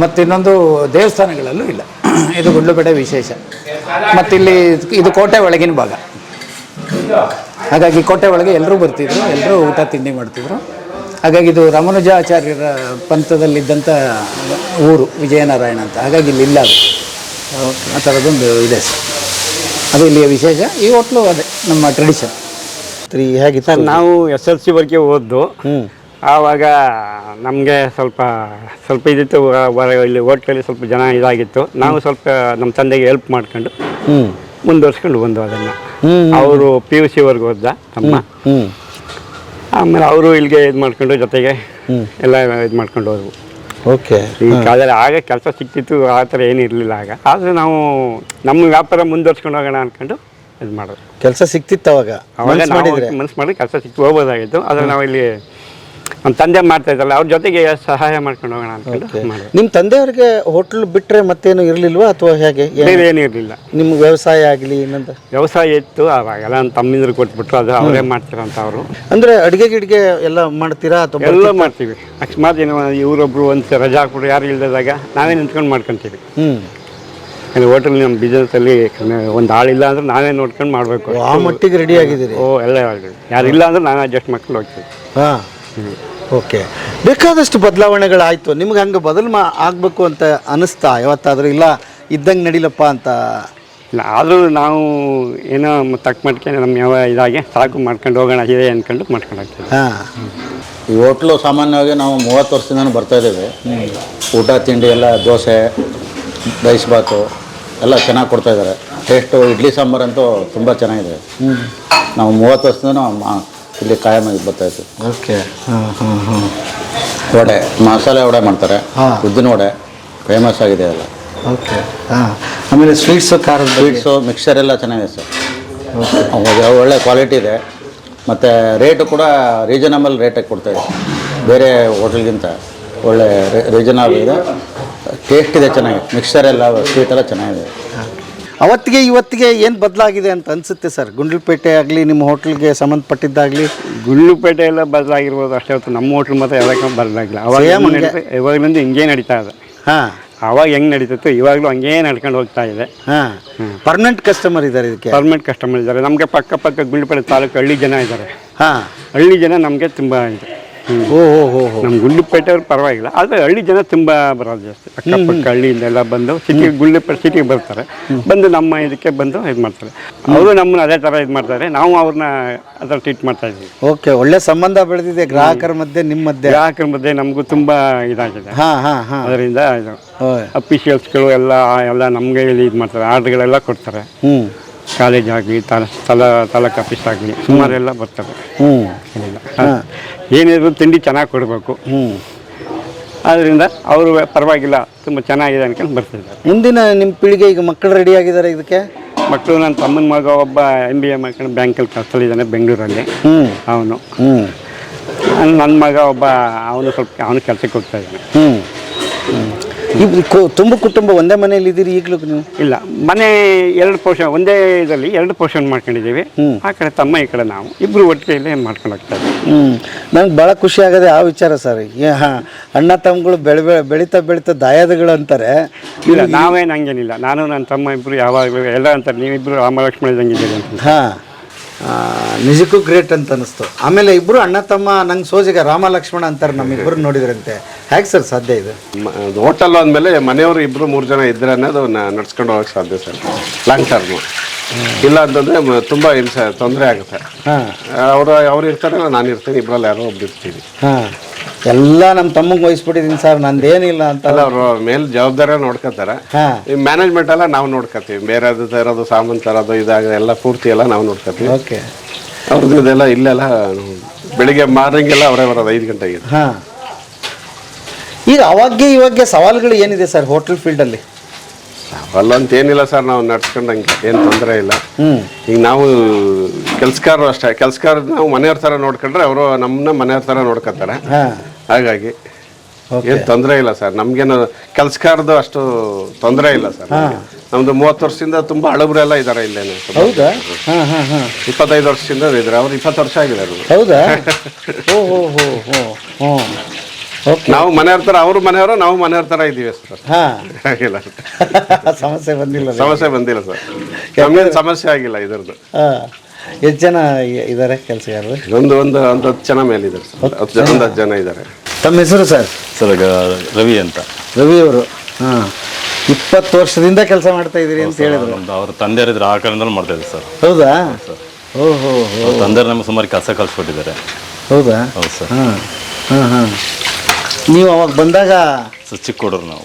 ಮತ್ತು ಇನ್ನೊಂದು ದೇವಸ್ಥಾನಗಳಲ್ಲೂ ಇಲ್ಲ. ಇದು ಗುಂಡ್ಲುಪೇಟೆ ವಿಶೇಷ. ಮತ್ತಿಲ್ಲಿ ಇದು ಕೋಟೆ ಒಳಗಿನ ಭಾಗ. ಹಾಗಾಗಿ ಕೋಟೆ ಒಳಗೆ ಎಲ್ಲರೂ ಬರ್ತಿದ್ರು ಎಲ್ಲರೂ ಊಟ ತಿಂಡಿ ಮಾಡ್ತಿದ್ರು. ಹಾಗಾಗಿ ಇದು ರಾಮಾನುಜಾಚಾರ್ಯರ ಪಂಥದಲ್ಲಿದ್ದಂಥ ಊರು ವಿಜಯನಾರಾಯಣ ಅಂತ. ಹಾಗಾಗಿ ಇಲ್ಲಿ ಇಲ್ಲ ಅದು. ಆ ಥರದೊಂದು ಇದೆ ಸರ್. ಅದು ಇಲ್ಲಿಯ ವಿಶೇಷ. ಈ ಹೋಟ್ಲು ಅದೇ ನಮ್ಮ ಟ್ರೆಡಿಷನ್ ತ್ರೀ ಸರ್ ನಾವು ಎಸ್ ಎಲ್ ಸಿ ಸಿವರೆಗೆ ಓದ್ದು ಆವಾಗ ನಮಗೆ ಸ್ವಲ್ಪ ಸ್ವಲ್ಪ ಇದಿತ್ತು ಇಲ್ಲಿ ಹೋಟ್ಲಲ್ಲಿ ಸ್ವಲ್ಪ ಜನ ಇದಾಗಿತ್ತು. ನಾವು ಸ್ವಲ್ಪ ನಮ್ಮ ತಂದೆಗೆ ಹೆಲ್ಪ್ ಮಾಡ್ಕೊಂಡು ಮುಂದುವರ್ಸ್ಕೊಂಡು ಬಂದು ಅದನ್ನು. ಅವರು ಪಿ ಯು ಸಿವರೆಗೆ ಹೋದ ತಮ್ಮ. ಆಮೇಲೆ ಅವರು ಇಲ್ಲಿಗೆ ಇದು ಮಾಡ್ಕೊಂಡು ಜೊತೆಗೆ ಎಲ್ಲ ಇದು ಮಾಡ್ಕೊಂಡು ಹೋದ್ವು ಓಕೆ. ಈ ಕಾಲದಲ್ಲಿ ಆಗ ಕೆಲಸ ಸಿಕ್ತಿತ್ತು ಆ ಥರ ಏನೂ ಇರಲಿಲ್ಲ ಆಗ. ಆದರೆ ನಾವು ನಮ್ಮ ವ್ಯಾಪಾರ ಮುಂದುವರ್ಸ್ಕೊಂಡು ಹೋಗೋಣ ಅಂದ್ಕೊಂಡು ಇದು ಮಾಡೋದು ಕೆಲಸ ಸಿಕ್ತಿತ್ತು ಅವಾಗ. ಅವಾಗ ಮನಸ್ಸು ಮಾಡಿ ಕೆಲಸ ಸಿಕ್ತು ಹೋಗ್ಬೋದಾಗಿತ್ತು. ಆದರೆ ನಾವು ಇಲ್ಲಿ ನಮ್ಮ ತಂದೆ ಮಾಡ್ತಾ ಇದ್ದಲ್ಲ ಅವ್ರ ಜೊತೆಗೆ ಸಹಾಯ ಮಾಡ್ಕೊಂಡು ಹೋಗೋಣ ಅಂತ ಮಾಡೋದು. ನಿಮ್ಮ ತಂದೆಯವ್ರಿಗೆ ಹೋಟ್ಲ್ ಬಿಟ್ಟರೆ ಮತ್ತೇನು ಇರಲಿಲ್ವಾ ಅಥವಾ ಹೇಗೆ? ಏನೇನು ಬೇರೆ ಏನೂ ಇರಲಿಲ್ಲ. ನಿಮ್ಮ ವ್ಯವಸಾಯ ಆಗಲಿ ಏನಂತ ವ್ಯವಸಾಯ ಇತ್ತು ಅವಾಗೆಲ್ಲ ನಮ್ಮ ತಮ್ಮಿಂದ್ರೆ ಕೊಟ್ಬಿಟ್ರು ಅದು ಅವರೇ ಮಾಡ್ತಾರಂತ ಅವರು. ಅಂದರೆ ಅಡುಗೆ ಗಿಡಿಗೆ ಎಲ್ಲ ಮಾಡ್ತೀರಾ ಅಥವಾ ಎಲ್ಲ ಮಾಡ್ತೀವಿ. ಅಕಸ್ಮಾತ್ ಏನೋ ಇವರೊಬ್ರು ಒಂದು ರಜಾ ಹಾಕ್ಬಿಟ್ರು ಯಾರು ಇಲ್ಲದಾಗ ನಾವೇ ನಿಂತ್ಕೊಂಡು ಮಾಡ್ಕೊತೀವಿ. ಹ್ಞೂ ಹೋಟೆಲ್ ನಮ್ಮ ಬಿಸ್ನೆಸ್ಸಲ್ಲಿ ಒಂದು ಆಳಿಲ್ಲ ಅಂದ್ರೆ ನಾವೇ ನೋಡ್ಕೊಂಡು ಮಾಡಬೇಕು. ಆ ಮಟ್ಟಿಗೆ ರೆಡಿ ಆಗಿದ್ದೀರಿ. ಓ ಎಲ್ಲ ಯಾರು ಇಲ್ಲ ಅಂದ್ರೆ ನಾನು ಅಡ್ಜಸ್ಟ್ ಮಾಡ್ಕೊಂಡು ಹೋಗ್ತೀವಿ. ಹಾ. ಓಕೆ. ಬೇಕಾದಷ್ಟು ಬದಲಾವಣೆಗಳಾಯಿತು. ನಿಮ್ಗೆ ಹಂಗೆ ಬದಲು ಮಾ ಆಗಬೇಕು ಅಂತ ಅನಿಸ್ತಾ ಯಾವತ್ತಾದರೂ? ಇಲ್ಲ ಇದ್ದಂಗೆ ನಡಿಲಪ್ಪ ಅಂತ? ಇಲ್ಲ ಆದರೂ ನಾವು ಏನೋ ತಕ್ಕ ಮಟ್ಟಿಗೆ ನಮ್ಮ ಯಾವ ಇದಾಗೆ ಸಾಕು ಮಾಡ್ಕೊಂಡು ಹೋಗೋಣ ಇದೆ ಅಂದ್ಕೊಂಡು ಮಾಡ್ಕೊಂಡು ಹೋಗ್ತೀವಿ. ಹಾಂ. ಈ ಹೋಟ್ಲು ಸಾಮಾನ್ಯವಾಗಿ ನಾವು ಮೂವತ್ತು ವರ್ಷದಿಂದ ಬರ್ತಾ ಇದ್ದೀವಿ. ಊಟ ತಿಂಡಿ ಎಲ್ಲ ದೋಸೆ ರೈಸ್ ಬಾತು ಎಲ್ಲ ಚೆನ್ನಾಗಿ ಕೊಡ್ತಾ ಇದ್ದಾರೆ. ಟೇಸ್ಟು ಇಡ್ಲಿ ಸಾಂಬಾರಂತೂ ತುಂಬ ಚೆನ್ನಾಗಿದೆ. ನಾವು ಮೂವತ್ತು ವರ್ಷದಿಂದ ಮಾ- ಇಲ್ಲಿ ಕಾಯಮಾಗಿ ಬರ್ತಾ ಇತ್ತು. ಓಕೆ ಹಾಂ ಹಾಂ ಹಾಂ. ವಡೆ ಮಸಾಲೆ ವಡೆ ಮಾಡ್ತಾರೆ. ಹಾ. ಉದ್ದಿನ ವಡೆ ಫೇಮಸ್ ಆಗಿದೆ ಅಲ್ಲ ಓಕೆ ಹಾಂ. ಆಮೇಲೆ ಸ್ವೀಟ್ಸು ಖಾರದ ಬಗ್ಗೆ? ಸ್ವೀಟ್ಸು ಮಿಕ್ಸರ್ ಎಲ್ಲ ಚೆನ್ನಾಗಿದೆ ಸರ್. ಅವಾಗ ಒಳ್ಳೆ ಕ್ವಾಲಿಟಿ ಇದೆ. ಮತ್ತು ರೇಟು ಕೂಡ ರೀಸನಬಲ್ ರೇಟಾಗಿ ಇದೆ. ಬೇರೆ ಹೋಟೆಲ್ಗಿಂತ ಒಳ್ಳೆ ರೀಸನಬಲ್ ಇದೆ. ಟೇಸ್ಟ್ ಇದೆ ಚೆನ್ನಾಗಿ. ಮಿಕ್ಸರ್ ಎಲ್ಲ ಸ್ವೀಟ್ ಎಲ್ಲ ಚೆನ್ನಾಗಿದೆ. ಅವತ್ತಿಗೆ ಇವತ್ತಿಗೆ ಏನು ಬದಲಾಗಿದೆ ಅಂತ ಅನಿಸುತ್ತೆ ಸರ್? ಗುಂಡ್ಲುಪೇಟೆ ಆಗಲಿ ನಿಮ್ಮ ಹೋಟ್ಲಿಗೆ ಸಂಬಂಧಪಟ್ಟಿದ್ದಾಗಲಿ? ಗುಂಡ್ಲುಪೇಟೆ ಎಲ್ಲ ಬದಲಾಗಿರ್ಬೋದು ಅಷ್ಟೇ ಹೊತ್ತು ನಮ್ಮ ಹೋಟ್ಲ್ ಮಾತ್ರ ಯಾವಾಗ ಬದಲಾಗಿಲ್ಲ. ಅವಾಗ ಇವಾಗಲಿಂದ ಹೆಂಗ್. ನಡೀತಾ- ಇವಾಗ್ಲಿಂದ ಹಿಂಗೆ ನಡೀತಾ ಇದೆ. ಹಾಂ. ಅವಾಗ ಹೆಂಗೆ ನಡೀತಿತ್ತು ಇವಾಗಲೂ ಹಂಗೇ ನಡ್ಕೊಂಡು ಹೋಗ್ತಾ ಇದೆ. ಹಾಂ. ಪರ್ಮನೆಂಟ್ ಕಸ್ಟಮರ್ ಇದ್ದಾರೆ ಇದಕ್ಕೆ? ಪರ್ಮನೆಂಟ್ ಕಸ್ಟಮರ್ ಇದ್ದಾರೆ. ನಮಗೆ ಪಕ್ಕ ಪಕ್ಕ ಗುಂಡ್ಲುಪೇಟೆ ತಾಲೂಕು ಹಳ್ಳಿ ಜನ ಇದ್ದಾರೆ. ಹಾಂ. ಹಳ್ಳಿ ಜನ ನಮಗೆ ತುಂಬ ಇದೆ. ಓ ಓ ಹೋ ನಮ್ಮ ಗುಂಡ್ಲುಪೇಟೆಯವ್ರು ಪರವಾಗಿಲ್ಲ. ಆದರೆ ಹಳ್ಳಿ ಜನ ತುಂಬ ಬರೋದು ಜಾಸ್ತಿ. ಅಕ್ಕಪಕ್ಕ ಹಳ್ಳಿಯಿಂದೆಲ್ಲ ಬಂದು ಸಿಟಿ ಗುಂಡ್ಲುಪೇಟೆ ಸಿಟಿಗೆ ಬರ್ತಾರೆ. ಬಂದು ನಮ್ಮ ಇದಕ್ಕೆ ಬಂದು ಇದು ಮಾಡ್ತಾರೆ. ಅವರು ನಮ್ಮನ್ನ ಅದೇ ಥರ ಇದು ಮಾಡ್ತಾರೆ. ನಾವು ಅವ್ರನ್ನ ಅದರ ಟ್ರೀಟ್ ಮಾಡ್ತಾ ಇದ್ದೀವಿ. ಓಕೆ ಒಳ್ಳೆ ಸಂಬಂಧ ಬೆಳೆದಿದೆ ಗ್ರಾಹಕರ ಮಧ್ಯೆ ನಿಮ್ಮ ಮಧ್ಯೆ. ಗ್ರಾಹಕರ ಮಧ್ಯೆ ನಮಗೂ ತುಂಬ ಇದಾಗಿದೆ. ಹಾಂ ಹಾಂ ಹಾಂ. ಅದರಿಂದ ಇದು ಗಳು ಅಫಿಷಿಯಲ್ಸ್ಗಳು ಎಲ್ಲ ಎಲ್ಲ ನಮಗೆ ಇಲ್ಲಿ ಇದು ಮಾಡ್ತಾರೆ. ಆರ್ಡ್ರ್ಗಳೆಲ್ಲ ಕೊಡ್ತಾರೆ. ಹ್ಞೂ ಕಾಲೇಜ್ ಆಗಲಿ ತಲ ತಲಾ ತಾಲೂಕು ಆಫೀಸ್ ಆಗಲಿ ಸುಮಾರೆಲ್ಲ ಬರ್ತಾರೆ ಹ್ಞೂ ಏನಿಲ್ಲ ಏನಿದ್ರು ತಿಂಡಿ ಚೆನ್ನಾಗಿ ಕೊಡಬೇಕು. ಹ್ಞೂ ಆದ್ದರಿಂದ ಅವರು ಪರವಾಗಿಲ್ಲ ತುಂಬ ಚೆನ್ನಾಗಿದೆ ಅನ್ಕೊಂಡು ಬರ್ತಿದ್ದಾರೆ ಮುಂದಿನ ನಿಮ್ಮ ಪೀಳಿಗೆ ಈಗ ಮಕ್ಕಳು ರೆಡಿ ಆಗಿದ್ದಾರೆ ಇದಕ್ಕೆ? ಮಕ್ಕಳು ನನ್ನ ತಮ್ಮನ ಮಗ ಒಬ್ಬ ಎಂ ಬಿ ಎ ಮಾಡ್ಕೊಂಡು ಬ್ಯಾಂಕಲ್ಲಿ ಕೆಲಸದಲ್ಲಿದ್ದಾನೆ ಬೆಂಗಳೂರಲ್ಲಿ. ಹ್ಞೂ ಅವನು. ಹ್ಞೂ ನನ್ನ ಮಗ ಒಬ್ಬ ಅವನು ಸ್ವಲ್ಪ ಅವನು ಕೆಲಸಕ್ಕೆ ಹೋಗ್ತಾ ಇದ್ದಾನೆ. ತುಂಬ ಕುಟುಂಬ ಒಂದೇ ಮನೆಯಲ್ಲಿ ಇದ್ದೀರಿ ಈಗಲೂ ನೀವು? ಇಲ್ಲ ಮನೆ ಎರಡು ಪೋರ್ಷನ್ ಒಂದೇ ಇದರಲ್ಲಿ ಎರಡು ಪೋರ್ಷನ್ ಮಾಡ್ಕೊಂಡಿದ್ದೀವಿ. ಆ ಕಡೆ ತಮ್ಮ ಈ ಕಡೆ ನಾವು. ಇಬ್ಬರು ಒಟ್ಟಿಗೆ ಏನು ಮಾಡ್ಕೊಂಡು ಹೋಗ್ತಾ ಇದ್ದೀವಿ. ಹ್ಞೂ ನನಗೆ ಭಾಳ ಖುಷಿ ಆಗೋದೆ ಆ ವಿಚಾರ ಸರ್. ಹಾಂ ಅಣ್ಣ ತಮ್ಮಗಳು ಬೆಳೆ ಬೆಳೆ ಬೆಳೀತಾ ಬೆಳೀತಾ ದಾಯಾದಗಳು ಅಂತಾರೆ. ಇಲ್ಲ ನಾವೇನು ಹಂಗೇನಿಲ್ಲ. ನಾನು ನನ್ನ ತಮ್ಮ ಇಬ್ಬರು ಯಾವಾಗಲೂ ಎಲ್ಲ ಅಂತಾರೆ. ನೀವಿಬ್ಬರು ರಾಮಲಕ್ಷ್ಮಣ ಇದ್ದಂಗಿದ್ದೀರಿ ಅಂತ. ಹಾಂ. ನಿಜಕ್ಕೂ ಗ್ರೇಟ್ ಅಂತ ಅನಿಸ್ತು. ಆಮೇಲೆ ಇಬ್ಬರು ಅಣ್ಣ ತಮ್ಮ ನಂಗೆ ಸೋಜಿಗ ರಾಮ ಲಕ್ಷ್ಮಣ ಅಂತಾರೆ ನಮ್ಮಿಬ್ಬರು ನೋಡಿದ್ರಂತೆ. ಹೇಗೆ ಸರ್ ಸಾಧ್ಯ ಇದು? ಹೋಟೆಲ್ ಅಂದಮೇಲೆ ಮನೆಯವರು ಇಬ್ಬರು ಮೂರು ಜನ ಇದ್ರೆ ಅನ್ನೋದು ನಡ್ಸ್ಕೊಂಡು ಹೋಗಕ್ಕೆ ಸಾಧ್ಯ ಸರ್. ಲಾಂಗ್ ಟರ್ಮು ಇಲ್ಲ ಅಂತಂದರೆ ತುಂಬ ಹಿಂಸೆ ತೊಂದರೆ ಆಗುತ್ತೆ. ಅವರು ಅವ್ರು ಇರ್ತಾರೆ ನಾನು ಇರ್ತೀನಿ ಇಬ್ಬರಲ್ಲಿ ಯಾರೋ ಒಬ್ರು ಇರ್ತೀವಿ. ಹಾಂ. ಎಲ್ಲ ನಮ್ಮ ತಮ್ಮಗೆ ವಹಿಸ್ಬಿಟ್ಟಿದ್ದೀನಿ ಸರ್ ನಂದೇನಿಲ್ಲ ಅಂತ. ಅಲ್ಲ ಅವರು ಮೇಲೆ ಜವಾಬ್ದಾರಿ ನೋಡ್ಕೋತಾರೆ. ಹಾಂ. ಈ ಮ್ಯಾನೇಜ್ಮೆಂಟ್ ಎಲ್ಲ ನಾವು ನೋಡ್ಕೊತೀವಿ. ಬೇರೆ ಅದು ತರೋದು ಸಾಮಾನು ತರೋದು ಇದಾಗ ಎಲ್ಲ ಪೂರ್ತಿ ಎಲ್ಲ ನಾವು ನೋಡ್ಕೊತೀವಿ. ಓಕೆ. ಅವ್ರದ್ದು ಇದೆಲ್ಲ ಇಲ್ಲೆಲ್ಲ ಬೆಳಿಗ್ಗೆ ಮಾರ್ನಿಂಗ್ ಎಲ್ಲ ಅವರೇ ಬರೋದು ಐದು ಗಂಟೆಗೆ. ಹಾಂ. ಈಗ ಅವಾಗೆ ಇವಾಗ ಸವಾಲುಗಳು ಏನಿದೆ ಸರ್ ಹೋಟೆಲ್ ಫೀಲ್ಡಲ್ಲಿ ಅಲ್ಲಂತ ಏನಿಲ್ಲ ಸರ್ ನಾವು ನಡ್ಸ್ಕೊಂಡಂಗೆ ಏನು ತೊಂದರೆ ಇಲ್ಲ. ಈಗ ನಾವು ಕೆಲ್ಸಕಾರರು ಅಷ್ಟೇ ಕೆಲ್ಸಕಾರ ನಾವು ಮನೆಯವ್ರ ಥರ ನೋಡ್ಕೊಂಡ್ರೆ ಅವರು ನಮ್ಮನ್ನ ಮನೆಯವ್ರ ಥರ ನೋಡ್ಕೊತಾರೆ. ಹಾಗಾಗಿ ಏನು ತೊಂದರೆ ಇಲ್ಲ ಸರ್ ನಮ್ಗೇನು ಕೆಲ್ಸಕಾರದ್ದು ಅಷ್ಟು ತೊಂದರೆ ಇಲ್ಲ ಸರ್. ನಮ್ದು ಮೂವತ್ತು ವರ್ಷದಿಂದ ತುಂಬ ಹಳಬ್ರೆಲ್ಲ ಇದ್ದಾರೆ ಇಲ್ಲೇನೆ. ಹೌದಾ? ಇಪ್ಪತ್ತೈದು ವರ್ಷದಿಂದ ಇದ್ದಾರೆ ಅವ್ರು ಇಪ್ಪತ್ತು ವರ್ಷ ಆಗಿದೆ ಅವರು. ಹೌದಾ? ಓ ಹೋ ಹೋ ಹೋ ಹ್ಞೂ ಓಕೆ ನಾವು ಮನೆಯವ್ರ ಥರ ಅವ್ರ ಮನೆಯವರು ನಾವು ಮನೆ ಥರ ಇದ್ದೀವಿ ಸರ್. ಹಾಂ. ಆಗಿಲ್ಲ ಸಮಸ್ಯೆ ಬಂದಿಲ್ಲ ಸಮಸ್ಯೆ ಬಂದಿಲ್ಲ ಸರ್. ನಮ್ಗೇನು ಸಮಸ್ಯೆ ಆಗಿಲ್ಲ ಇದರದ್ದು. ಹಾಂ. ಎಷ್ಟು ಜನ ಇದ್ದಾರೆ ಕೆಲಸಗಾರರು? ಒಂದು ಒಂದು ಒಂದು ಹತ್ತು ಜನ ಮೇಲಿದ್ದಾರೆ ಸರ್. ಹತ್ತು ಜನ ಒಂದು ಹತ್ತು ಜನ ಇದ್ದಾರೆ. ತಮ್ಮ ಹೆಸರು ಸರ್? ಸರ್ ರವಿ ಅಂತ. ರವಿ ಅವರು. ಹಾಂ. ಇಪ್ಪತ್ತು ವರ್ಷದಿಂದ ಕೆಲಸ ಮಾಡ್ತಾ ಇದ್ದೀರಿ ಅಂತ ಹೇಳಿದ್ರು. ಅವ್ರ ಅವ್ರ ತಂದೆಯರಿದ್ರು ಆ ಕಾಲದಲ್ಲಿ ಮಾಡ್ತಾ ಇದ್ದಾರೆ ಸರ್. ಹೌದಾ? ಓಹೋ ತಂದೆ ನಮ್ಗೆ ಸುಮಾರು ಕೆಲಸ ಕಲಿಸ್ಕೊಟ್ಟಿದ್ದಾರೆ. ಹೌದಾ? ಹೌದು ಸರ್. ಹಾಂ. ಹಾಂ ಹಾಂ. ನೀವು ಅವಾಗ ಬಂದಾಗ ಸೊ ಚಿಕ್ಕ ಹುಡುಗರು ನಾವು.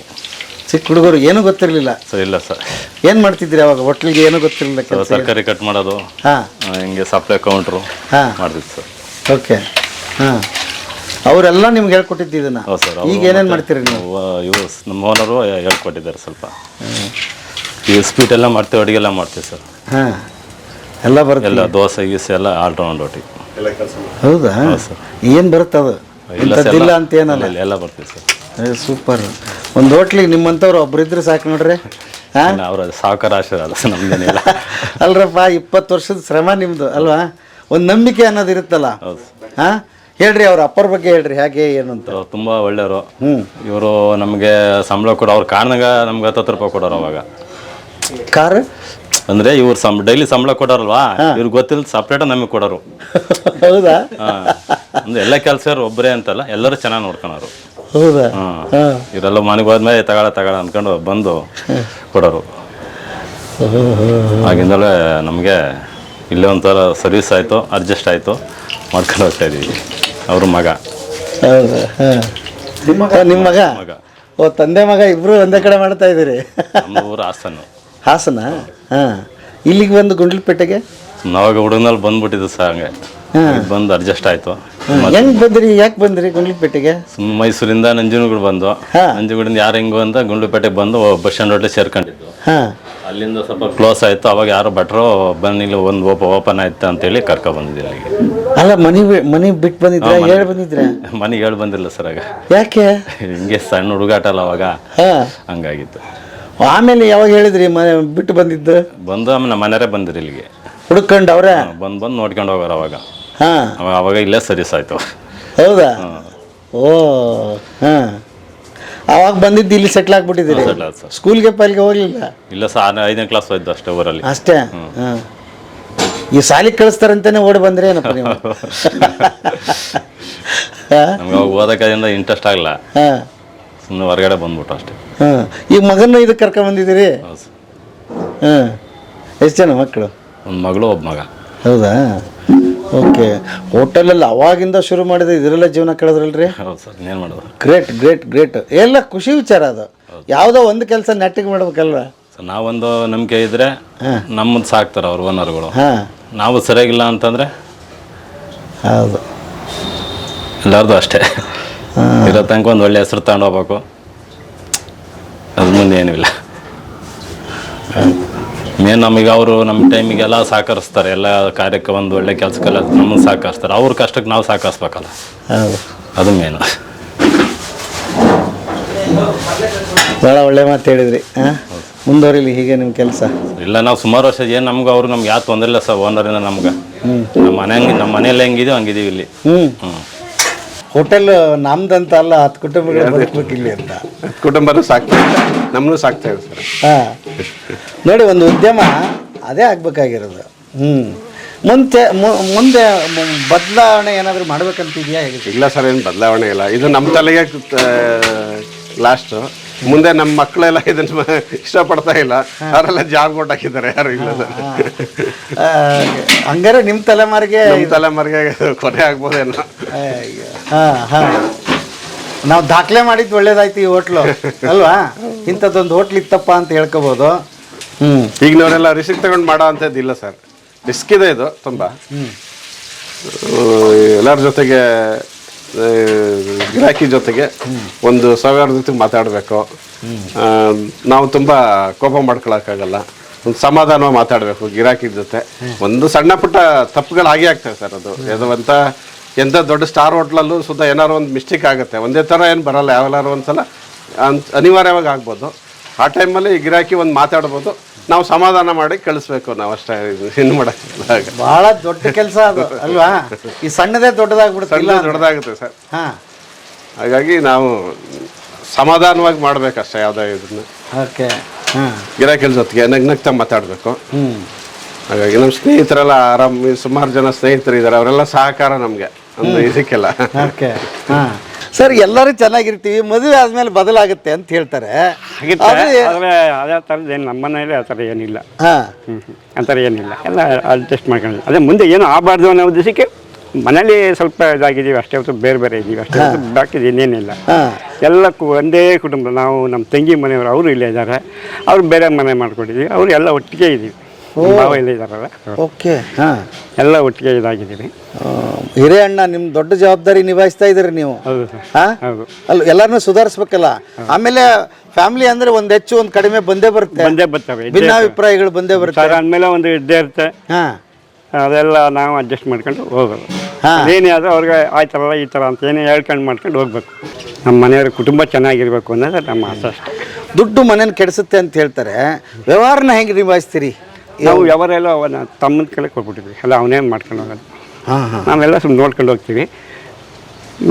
ಚಿಕ್ಕ ಹುಡುಗರು ಏನೂ ಗೊತ್ತಿರಲಿಲ್ಲ. ಸರ್ ಇಲ್ಲ ಸರ್. ಏನು ಮಾಡ್ತಿದ್ರಿ ಅವಾಗ? ಹೋಟ್ಲಿಗೆ ಏನೂ ಗೊತ್ತಿರಲಿಲ್ಲ ಸರ್ ಕೆಲಸ ತರಕಾರಿ ಕಟ್ ಮಾಡೋದು. ಹಾಂ. ಆ, ಹಿಂಗೆ ಸಪ್ಲೈ ಕೌಂಟ್ರು ಹಾಂ. ಮಾಡ್ತಿದ್ದು ಸರ್. ಓಕೆ. ಹಾಂ. ಅವರೆಲ್ಲ ನಿಮ್ಗೆ ಹೇಳ್ಕೊಟ್ಟಿದ್ದು ಇದನ್ನ? ಹೌದು ಸರ್ ಈಗ ಏನೇನು ಮಾಡ್ತೀರಿ ನೀವು? ನಮ್ಮ ಓನರು ಹೇಳ್ಕೊಟ್ಟಿದ್ದಾರೆ ಸ್ವಲ್ಪ. ಈ ಸ್ವೀಟ್ ಎಲ್ಲ ಮಾಡ್ತೀವಿ ಅಡುಗೆ ಎಲ್ಲ ಮಾಡ್ತೀವಿ ಸರ್. ಹಾಂ. ಎಲ್ಲ ಬರುತ್ತೆ. ಎಲ್ಲ ದೋಸೆ ಗೀಸೆ ಎಲ್ಲ ಆಲ್ರೌಂಡ್ ಒಟ್ಟಿ ಹೌದಾ? ಸರ್. ಏನು ಬರುತ್ತೆ ಅದು ಇಂಥದ್ದಿಲ್ಲ ಅಂತ ಏನಲ್ಲ. ಇಲ್ಲ, ಎಲ್ಲ ಬರ್ತೀವಿ ಸರ್. ಸೂಪರ್. ಒಂದು ಹೋಟ್ಲಿಗೆ ನಿಮ್ಮಂಥವ್ರು ಒಬ್ರು ಇದ್ರೆ ಸಾಕು ನೋಡ್ರಿ. ಹಾಂ ಅವ್ರ ಸಾವುಕಾರ ಆಶೀರ್ವಾದ ಸರ್ ನಮ್ದೇನಿಲ್ಲ ಅಲ್ರಪ್ಪ ಇಪ್ಪತ್ತು ವರ್ಷದ ಶ್ರಮ ನಿಮ್ಮದು ಅಲ್ವಾ? ಒಂದು ನಂಬಿಕೆ ಅನ್ನೋದು ಇರುತ್ತಲ್ಲ. ಹಾಂ ಹೇಳ್ರಿ ಅವ್ರ ಅಪ್ಪರ ಬಗ್ಗೆ ಹೇಳ್ರಿ ಹೇಗೆ ಏನು ಅಂತ. ತುಂಬ ಒಳ್ಳೆಯವರು. ಹ್ಞೂ ಇವರು ನಮಗೆ ಸಂಬಳ ಕೊಡೋ ಅವ್ರ ಕಾರಣಗ ನಮ್ಗೆ ಹತ್ತತ್ತು ರೂಪಾಯಿ ಕೊಡೋರು ಅವಾಗ. ಕಾರ್? ಅಂದ್ರೆ ಇವ್ರು ಸಂ ಡೈಲಿ ಸಂಬಳ ಕೊಡೋರಲ್ವಾ? ಇವ್ರಿಗೆ ಗೊತ್ತಿಲ್ಲ ಸಪ್ರೇಟ್ ನಮಗೆ ಕೊಡೋರು. ಹೌದಾ. ಅಂದ್ರೆ ಎಲ್ಲ ಕೆಲಸ ಒಬ್ಬರೇ ಅಂತಲ್ಲ ಎಲ್ಲರೂ ಚೆನ್ನಾಗಿ ನೋಡ್ಕೊಳೋರು. ಹೌದಾ? ಇವರೆಲ್ಲ ಮನೆಗೆ ಹೋದ್ಮೇಲೆ ತಗೊಳ ತಗೊಳ ಅನ್ಕೊಂಡು ಬಂದು ಕೊಡೋರು. ಆಗಿಂದಲೇ ನಮಗೆ ಇಲ್ಲೇ ಒಂಥರ ಸರ್ವಿಸ್ ಆಯಿತು ಅಡ್ಜಸ್ಟ್ ಆಯಿತು ಮಾಡ್ಕೊಂಡು ಹೋಗ್ತಾ ಇದ್ದೀವಿ. ಅವ್ರ ಮಗ. ಹೌದಾ? ಹಾಂ. ನಿಮ್ಮ ಮಗ? ಮಗ. ಓ ತಂದೆ ಮಗ ಇಬ್ರು ಒಂದೇ ಕಡೆ ಮಾಡ್ತಾ ಇದ್ದೀರಿ. ನಮ್ಮ ಊರು ಹಾಸನ್ನು ಹಾಸನ? ಹಾಂ. ಇಲ್ಲಿಗೆ ಬಂದು ಗುಂಡ್ಲಪೇಟೆಗೆ? ನಾವಾಗ ಹುಡುಗನಲ್ಲಿ ಬಂದ್ಬಿಟ್ಟಿದ್ದು ಸರ್ ಹಂಗೆ. ಬಂದು ಅಡ್ಜಸ್ಟ್ ಆಯ್ತು. ಹೆಂಗ್ ಬಂದ್ರಿ? ಯಾಕೆ ಬಂದ್ರಿ ಗುಂಡ್ಲಪೇಟೆಗೆ? ಸುಮ್ಮನೆ ಮೈಸೂರಿಂದ ನಂಜನಗೂಡು ಬಂದು. ನಂಜನಗೂಡಿಂದ ಯಾರು ಹೆಂಗು ಅಂತ ಗುಂಡ್ಲುಪೇಟೆಗೆ ಬಂದು ಬಸ್ ಸ್ಟ್ಯಾಂಡ್ ಒಟ್ಟೆ ಸೇರ್ಕೊಂಡಿದ್ದು. ಅಲ್ಲಿಂದ ಸ್ವಲ್ಪ ಕ್ಲೋಸ್ ಆಯ್ತು. ಅವಾಗ ಯಾರು ಭಟ್ರು ಬನ್ನಿ ಇಲ್ಲಿ ಒಂದು ಓಪ ಓಪನ್ ಆಯ್ತು ಅಂತೇಳಿ ಕರ್ಕೊ ಬಂದಿದ್ದೆ ಅಲ್ಲಿಗೆ. ಅಲ್ಲ ಮನಿ ಮನಿ ಬಿಟ್ಟು ಬಂದಿದ್ರೆ? ಹೇಳಿ ಬಂದಿದ್ರೆ? ಮನೆಗೆ ಹೇಳಿ ಬಂದಿಲ್ಲ ಸರ್ ಆಗ. ಯಾಕೆ? ಹಿಂಗೆ ಸಣ್ಣ ಹುಡುಗಾಟ ಅಲ್ಲ ಅವಾಗ. ಹಂಗಾಗಿತ್ತು. ಆಮೇಲೆ ಯಾವಾಗ ಹೇಳಿದ್ರಿ ಮನೆ ಬಿಟ್ಟು ಬಂದಿದ್ದು? ಬಂದು ಆಮೇಲೆ ನಮ್ಮ ಮನೆಯವರೇ ಬಂದಿರಿ ಇಲ್ಲಿಗೆ. ಹುಡ್ಕೊಂಡು ಅವ್ರೆ? ಬಂದು ಬಂದು ನೋಡ್ಕೊಂಡು ಹೋಗೋರು ಅವಾಗ. ಹಾಂ. ಅವಾಗ ಅವಾಗ ಇಲ್ಲೇ ಸರ್ವಿಸ್ ಆಯಿತು ಹೌದಾ? ಓ ಹಾಂ. ಅವಾಗ ಬಂದಿದ್ದು ಇಲ್ಲಿ ಸೆಟ್ಲ್ ಆಗ್ಬಿಟ್ಟಿದ್ದೀರಿ? settle ಆಯ್ತು ಸರ್. ಸ್ಕೂಲ್ಗೆ ಪೈಲ್ಗೆ ಹೋಗ್ಲಿಲ್ಲ? ಇಲ್ಲ ಸರ್ ಐದನೇ ಕ್ಲಾಸ್ ಹೋಯ್ತು ಅಷ್ಟೇ ಊರಲ್ಲಿ. ಅಷ್ಟೇ? ಹಾಂ. ಈ ಸಾಲಿಗೆ ಕಳಿಸ್ತಾರಂತಾನೆ ಓಡಿ ಬಂದ್ರೆ ಏನಪ್ಪ ನೀವು? ಹಾಂ ನಮ್ಗೆ ಅವಾಗ ಓದೋಕ್ಕಿಂತ ಇಂಟ್ರೆಸ್ಟ್ ಆಗಲ್ಲ ಹಾಂ. ಸುಮ್ಮನೆ ಹೊರಗಡೆ ಬಂದ್ಬಿಟ್ಟು ಅಷ್ಟೇ. ಹಾಂ. ಈಗ ಮಗನ ಇದಕ್ಕೆ ಕರ್ಕೊಂಡ್ ಬಂದಿದ್ದೀರಿ? ಸರ್. ಹಾಂ. ಎಷ್ಟು ಜನ ಮಕ್ಕಳು ಒಂದು ಮಗಳು ಒಬ್ಬ ಮಗ. ಹೌದಾ? ಓಕೆ. ಹೋಟೆಲಲ್ಲಿ ಅವಾಗಿಂದ ಶುರು ಮಾಡಿದ ಇದರಲ್ಲ ಜೀವನ ಕಳೆದ್ರಲ್ರಿ? ಹೌದು ಸರ್ ಏನು ಮಾಡೋದು ಗ್ರೇಟ್ ಗ್ರೇಟ್ ಗ್ರೇಟ್. ಎಲ್ಲ ಖುಷಿ ವಿಚಾರ ಅದು. ಯಾವುದೋ ಒಂದು ಕೆಲಸ ನೆಟ್ಟಿಗೆ ಮಾಡ್ಬೇಕಲ್ವ? ಸೊ ನಾವೊಂದು ನಂಬಿಕೆ ಇದ್ರೆ ನಮ್ಮದು ಸಾಕ್ತಾರೆ ಅವ್ರ ಓನರ್ಗಳು. ಹಾಂ. ನಾವು ಸರಿಯಾಗಿಲ್ಲ ಅಂತಂದ್ರೆ ಹೌದು. ಎಲ್ಲರದು ಅಷ್ಟೇ. ಇರೋ ತನಕ ಒಂದು ಒಳ್ಳೆ ಹೆಸರು ತಗೊಂಡು ಹೋಗ್ಬೇಕು. ಅದು ಮುಂದೆ ಏನೂ ಇಲ್ಲ ಮೇನ್ ನಮಗೆ ಅವರು ನಮ್ಮ ಟೈಮಿಗೆಲ್ಲ ಸಹಕರಿಸ್ತಾರೆ. ಎಲ್ಲ ಕಾರ್ಯಕ್ಕೆ ಒಂದು ಒಳ್ಳೆ ಕೆಲಸಕ್ಕೆಲ್ಲ ನಮ್ಮನ್ನು ಸಹಕರಿಸ್ತಾರೆ. ಅವ್ರ ಕಷ್ಟಕ್ಕೆ ನಾವು ಸಹಕರಿಸ್ಬೇಕಲ್ಲ. ಹೌದು. ಅದು ಮೇನ್ ಭಾಳ ಒಳ್ಳೆ ಮಾತು ಹೇಳಿದ್ರಿ ಹಾಂ ಮುಂದುವರಿಲಿ ಹೀಗೆ ನಿಮ್ಮ ಕೆಲಸ? ಇಲ್ಲ ನಾವು ಸುಮಾರು ವರ್ಷ ಏನು ನಮ್ಗೆ ಅವರು ನಮ್ಗೆ ಯಾವ ತೊಂದರೆ ಇಲ್ಲ ಸರ್ ಓನರಿಂದ ನಮ್ಗೆ. ನಮ್ಮ ಮನೆ ಹಂಗೆ ನಮ್ಮ ಮನೆಯಲ್ಲಿ ಹೆಂಗಿದೀವಿ ಹಂಗಿದೀವಿ ಇಲ್ಲಿ. ಹ್ಞೂ ಹ್ಞೂ ಹೋಟೆಲ್ ನಮ್ದಂತ ಅಲ್ಲ ಹತ್ತು ಕುಟುಂಬಗಳು ಬದುಕಬೇಕು ಇಲ್ಲಿ ಅಂತ. ಹತ್ತು ಸಾಕ್ತಾ ನಮ್ಮನ್ನು ಸಾಕ್ತಾ ಇದೆ ಸರ್. ಹಾಂ. ನೋಡಿ ಒಂದು ಉದ್ಯಮ ಅದೇ ಆಗ್ಬೇಕಾಗಿರೋದು. ಹ್ಞೂ ಮುಂಚೆ ಮುಂದೆ ಬದಲಾವಣೆ ಏನಾದರೂ ಮಾಡ್ಬೇಕಂತಿದೆಯಾ ಹೇಗೆ? ಇಲ್ಲ ಸರ್ ಏನು ಬದಲಾವಣೆ ಇಲ್ಲ. ಇದು ನಮ್ಮ ತಲೆಗೆ ಲಾಸ್ಟು ಮುಂದೆ ನಮ್ಮ ಮಕ್ಕಳೆಲ್ಲ ಇದನ್ನ ಇಷ್ಟಪಡ್ತಾ ಇಲ್ಲ. ಅವರೆಲ್ಲ ಜಾಬ್ ಕೊಟ್ಟು ಹಾಕಿದ್ದಾರೆ ಯಾರು ಇಲ್ಲ ಸರ್. ಹಂಗಾರೆ ನಿಮ್ಮ ತಲೆಮಾರಿಗೆ ನಿಮ್ಮ ತಲೆಮಾರಿಗೆ ಕೊನೆ ಆಗ್ಬೋದೇನೋ. ನಾವು ದಾಖಲೆ ಮಾಡಿದ್ದು ಒಳ್ಳೇದಾಯ್ತು ಈ ಹೋಟ್ಲು ಅಲ್ವಾ? ಇಂಥದ್ದೊಂದು ಹೋಟ್ಲ್ ಇತ್ತಪ್ಪ ಅಂತ ಹೇಳ್ಕೋಬೋದು. ಹ್ಞೂ ಈಗ ನಾವೆಲ್ಲ ರಿಸ್ಕ್ ತಗೊಂಡು ಮಾಡೋ ಅಂಥದ್ದು ಇಲ್ಲ ಸರ್. ರಿಸ್ಕ್ ಇದೆ ಇದು ತುಂಬ. ಎಲ್ಲರ ಜೊತೆಗೆ ಗಿರಾಕಿ ಜೊತೆಗೆ ಒಂದು ಸಾವಿರದ ಜೊತೆಗೆ ಮಾತಾಡಬೇಕು. ನಾವು ತುಂಬ ಕೋಪ ಮಾಡ್ಕೊಳಕ್ಕಾಗಲ್ಲ. ಒಂದು ಸಮಾಧಾನವಾಗಿ ಮಾತಾಡಬೇಕು ಗಿರಾಕಿ ಜೊತೆ. ಒಂದು ಸಣ್ಣ ಪುಟ್ಟ ತಪ್ಪುಗಳು ಆಗೇ ಆಗ್ತವೆ ಸರ್ ಅದು. ಯಾವುದು ಅಂತ ಎಂಥ ದೊಡ್ಡ ಸ್ಟಾರ್ ಹೋಟ್ಲಲ್ಲೂ ಸುತ್ತ ಏನಾದ್ರು ಒಂದು ಮಿಸ್ಟೇಕ್ ಆಗುತ್ತೆ. ಒಂದೇ ಥರ ಏನು ಬರಲ್ಲ ಯಾವಾಗಲಾರು ಒಂದು ಸಲ ಅನಿವಾರ್ಯವಾಗಿ ಆಗ್ಬೋದು. ಆ ಟೈಮಲ್ಲಿ ಗಿರಾಕಿ ಒಂದು ಮಾತಾಡ್ಬೋದು. ನಾವು ಸಮಾಧಾನ ಮಾಡಿ ಕಳಿಸ್ಬೇಕು ನಾವು ಅಷ್ಟೇ ಇನ್ನು ಮಾಡೋಕ್ಕಿಲ್ಲ. ಬಹಳ ದೊಡ್ಡ ಕೆಲಸ ಅದು ಅಲ್ವಾ? ಈ ಸಣ್ಣದೇ ದೊಡ್ಡದಾಗ್ಬಿಡುತ್ತೆ ಸಣ್ಣ ದೊಡ್ಡದಾಗುತ್ತೆ ಸರ್. ಹಾಂ. ಹಾಗಾಗಿ ನಾವು ಸಮಾಧಾನವಾಗಿ ಮಾಡ್ಬೇಕಷ್ಟೇ ಯಾವುದೇ ಇದನ್ನ. ಓಕೆ ಹಾಂ. ಗಿರಾಕಿల ಜೊತೆಗೆ ನಗ್ ನಗ್ತಾ ಮಾತಾಡಬೇಕು. ಹ್ಞೂ ಹಾಗಾಗಿ ನಮ್ಮ ಸ್ನೇಹಿತರೆಲ್ಲ ಆರಾಮ್ ಸುಮಾರು ಜನ ಸ್ನೇಹಿತರು ಇದ್ದಾರೆ ಅವರೆಲ್ಲ ಸಹಕಾರ ನಮಗೆ ಒಂದು ಇದಕ್ಕೆಲ್ಲ. ಓಕೆ ಹಾಂ. ಸರ್ ಎಲ್ಲರೂ ಚೆನ್ನಾಗಿರ್ತೀವಿ ಮದುವೆ ಆದ್ಮೇಲೆ ಬದಲಾಗುತ್ತೆ ಅಂತ ಹೇಳ್ತಾರೆ. ಆದ್ರೆ- ಅದೇ ಥರದ್ದು ಏನು ನಮ್ಮ ಮನೇಲಿ ಆ ಥರ ಏನಿಲ್ಲ. ಹಾ. ಹ್ಞೂ ಹ್ಞೂ ಆ ಥರ ಏನಿಲ್ಲ. ಎಲ್ಲ ಅಡ್ಜಸ್ಟ್ ಮಾಡ್ಕೊಂಡು ಅದೇ ಮುಂದೆ ಏನು ಆಗಬಾರ್ದು ಅನ್ನೋ ಉದ್ದೇಶಕ್ಕೆ ಮನೇಲಿ ಸ್ವಲ್ಪ ಇದಾಗಿದ್ದೀವಿ ಅಷ್ಟೇ ಹೊತ್ತು ಬೇರೆ ಬೇರೆ ಇದ್ದೀವಿ ಅಷ್ಟೇ. ಹೊತ್ತು ಬಾಕಿ ಇನ್ನೇನಿಲ್ಲ ಎಲ್ಲಕ್ಕೂ ಎಲ್ಲ ಕು- ಒಂದೇ ಕುಟುಂಬ. ನಾವು ನಮ್ಮ ತಂಗಿ ಮನೆಯವರು ಅವರು ಇಲ್ಲೇ ಇದ್ದಾರೆ. ಅವ್ರು ಬೇರೆ ಮನೆ ಮಾಡ್ಕೊಂಡಿದ್ದೀವಿ. ಅವರು ಎಲ್ಲ ಒಟ್ಟಿಗೆ ಇದ್ದೀವಿ. ಭಾವ ಇಲ್ಲೇ ಇದ್ದಾರಲ್ಲ ಓಕೆ. ಹಾಂ ಎಲ್ಲ ಒಟ್ಟಿಗೆ ಇದಾಗಿದ್ದೀವಿ. ಹಿರೇ ಅಣ್ಣ ನಿಮ್ಮ ದೊಡ್ಡ ಜವಾಬ್ದಾರಿ ನಿಭಾಯಿಸ್ತಾ ಇದ್ದೀರಿ ನೀವು. ಹೌದು ಸರ್. ಹಾ? ಹೌದು. ಅಲ್ಲ ಎಲ್ಲರನ್ನೂ ಸುಧಾರಿಸ್ಬೇಕಲ್ಲ? ಆಮೇಲೆ ಫ್ಯಾಮಿಲಿ ಅಂದ್ರೆ ಒಂದ್ ಹೆಚ್ಚು ಒಂದ್ ಕಡಿಮೆ ಬಂದೇ ಬರುತ್ತೆ. ಬಂದೇ ಬರ್ತವೆ ಇದ್ದೇ ಭಿನ್ನಾಭಿಪ್ರಾಯಗಳು ಬಂದೇ ಬರುತ್ತೆ. ಸರ್ ಅಂದಮೇಲೆ ಒಂದು ಇದ್ದೇ ಇರುತ್ತೆ. ಹಾ. ಅದೆಲ್ಲ ನಾವು ಅಡ್ಜಸ್ಟ್ ಮಾಡ್ಕೊಂಡು ಹೋಗೋದು. ಹಾ. ಏನೇ ಆದರೂ ಅವ್ರಿಗೆ ಆಯ್ತಲ್ಲ ಈ ಥರ ಅಂತ ಏನೇ ಹೇಳ್ಕೊಂಡು ಮಾಡ್ಕೊಂಡು ಹೋಗ್ಬೇಕು. ನಮ್ಮ ಮನೆಯವ್ರ ಕುಟುಂಬ ಚೆನ್ನಾಗಿರ್ಬೇಕು ಅನ್ನೋದು ನಮ್ಮ ಆಸೆ ಅಷ್ಟೇ. ದುಡ್ಡು ಮನೇನ ಕೆಡಿಸುತ್ತೆ ಅಂತ ಹೇಳ್ತಾರೆ. ವ್ಯವಹಾರನ ಹೆಂಗೆ ನಿಭಾಯಿಸ್ತೀರಿ? ನಾವು ಯಾವರೆಲ್ಲ ಅವನ ತಮ್ಮನ ಕಡೆ ಕೊಟ್ಬಿಟ್ಟಿದ್ವಿ. ಎಲ್ಲ ಅವನೇನು ಮಾಡ್ಕೊಂಡು ಹೋಗೋದು ಹಾ ಹಾ. ನಾವೆಲ್ಲ ಸುಮ್ಮನೆ ನೋಡ್ಕೊಂಡು ಹೋಗ್ತೀವಿ.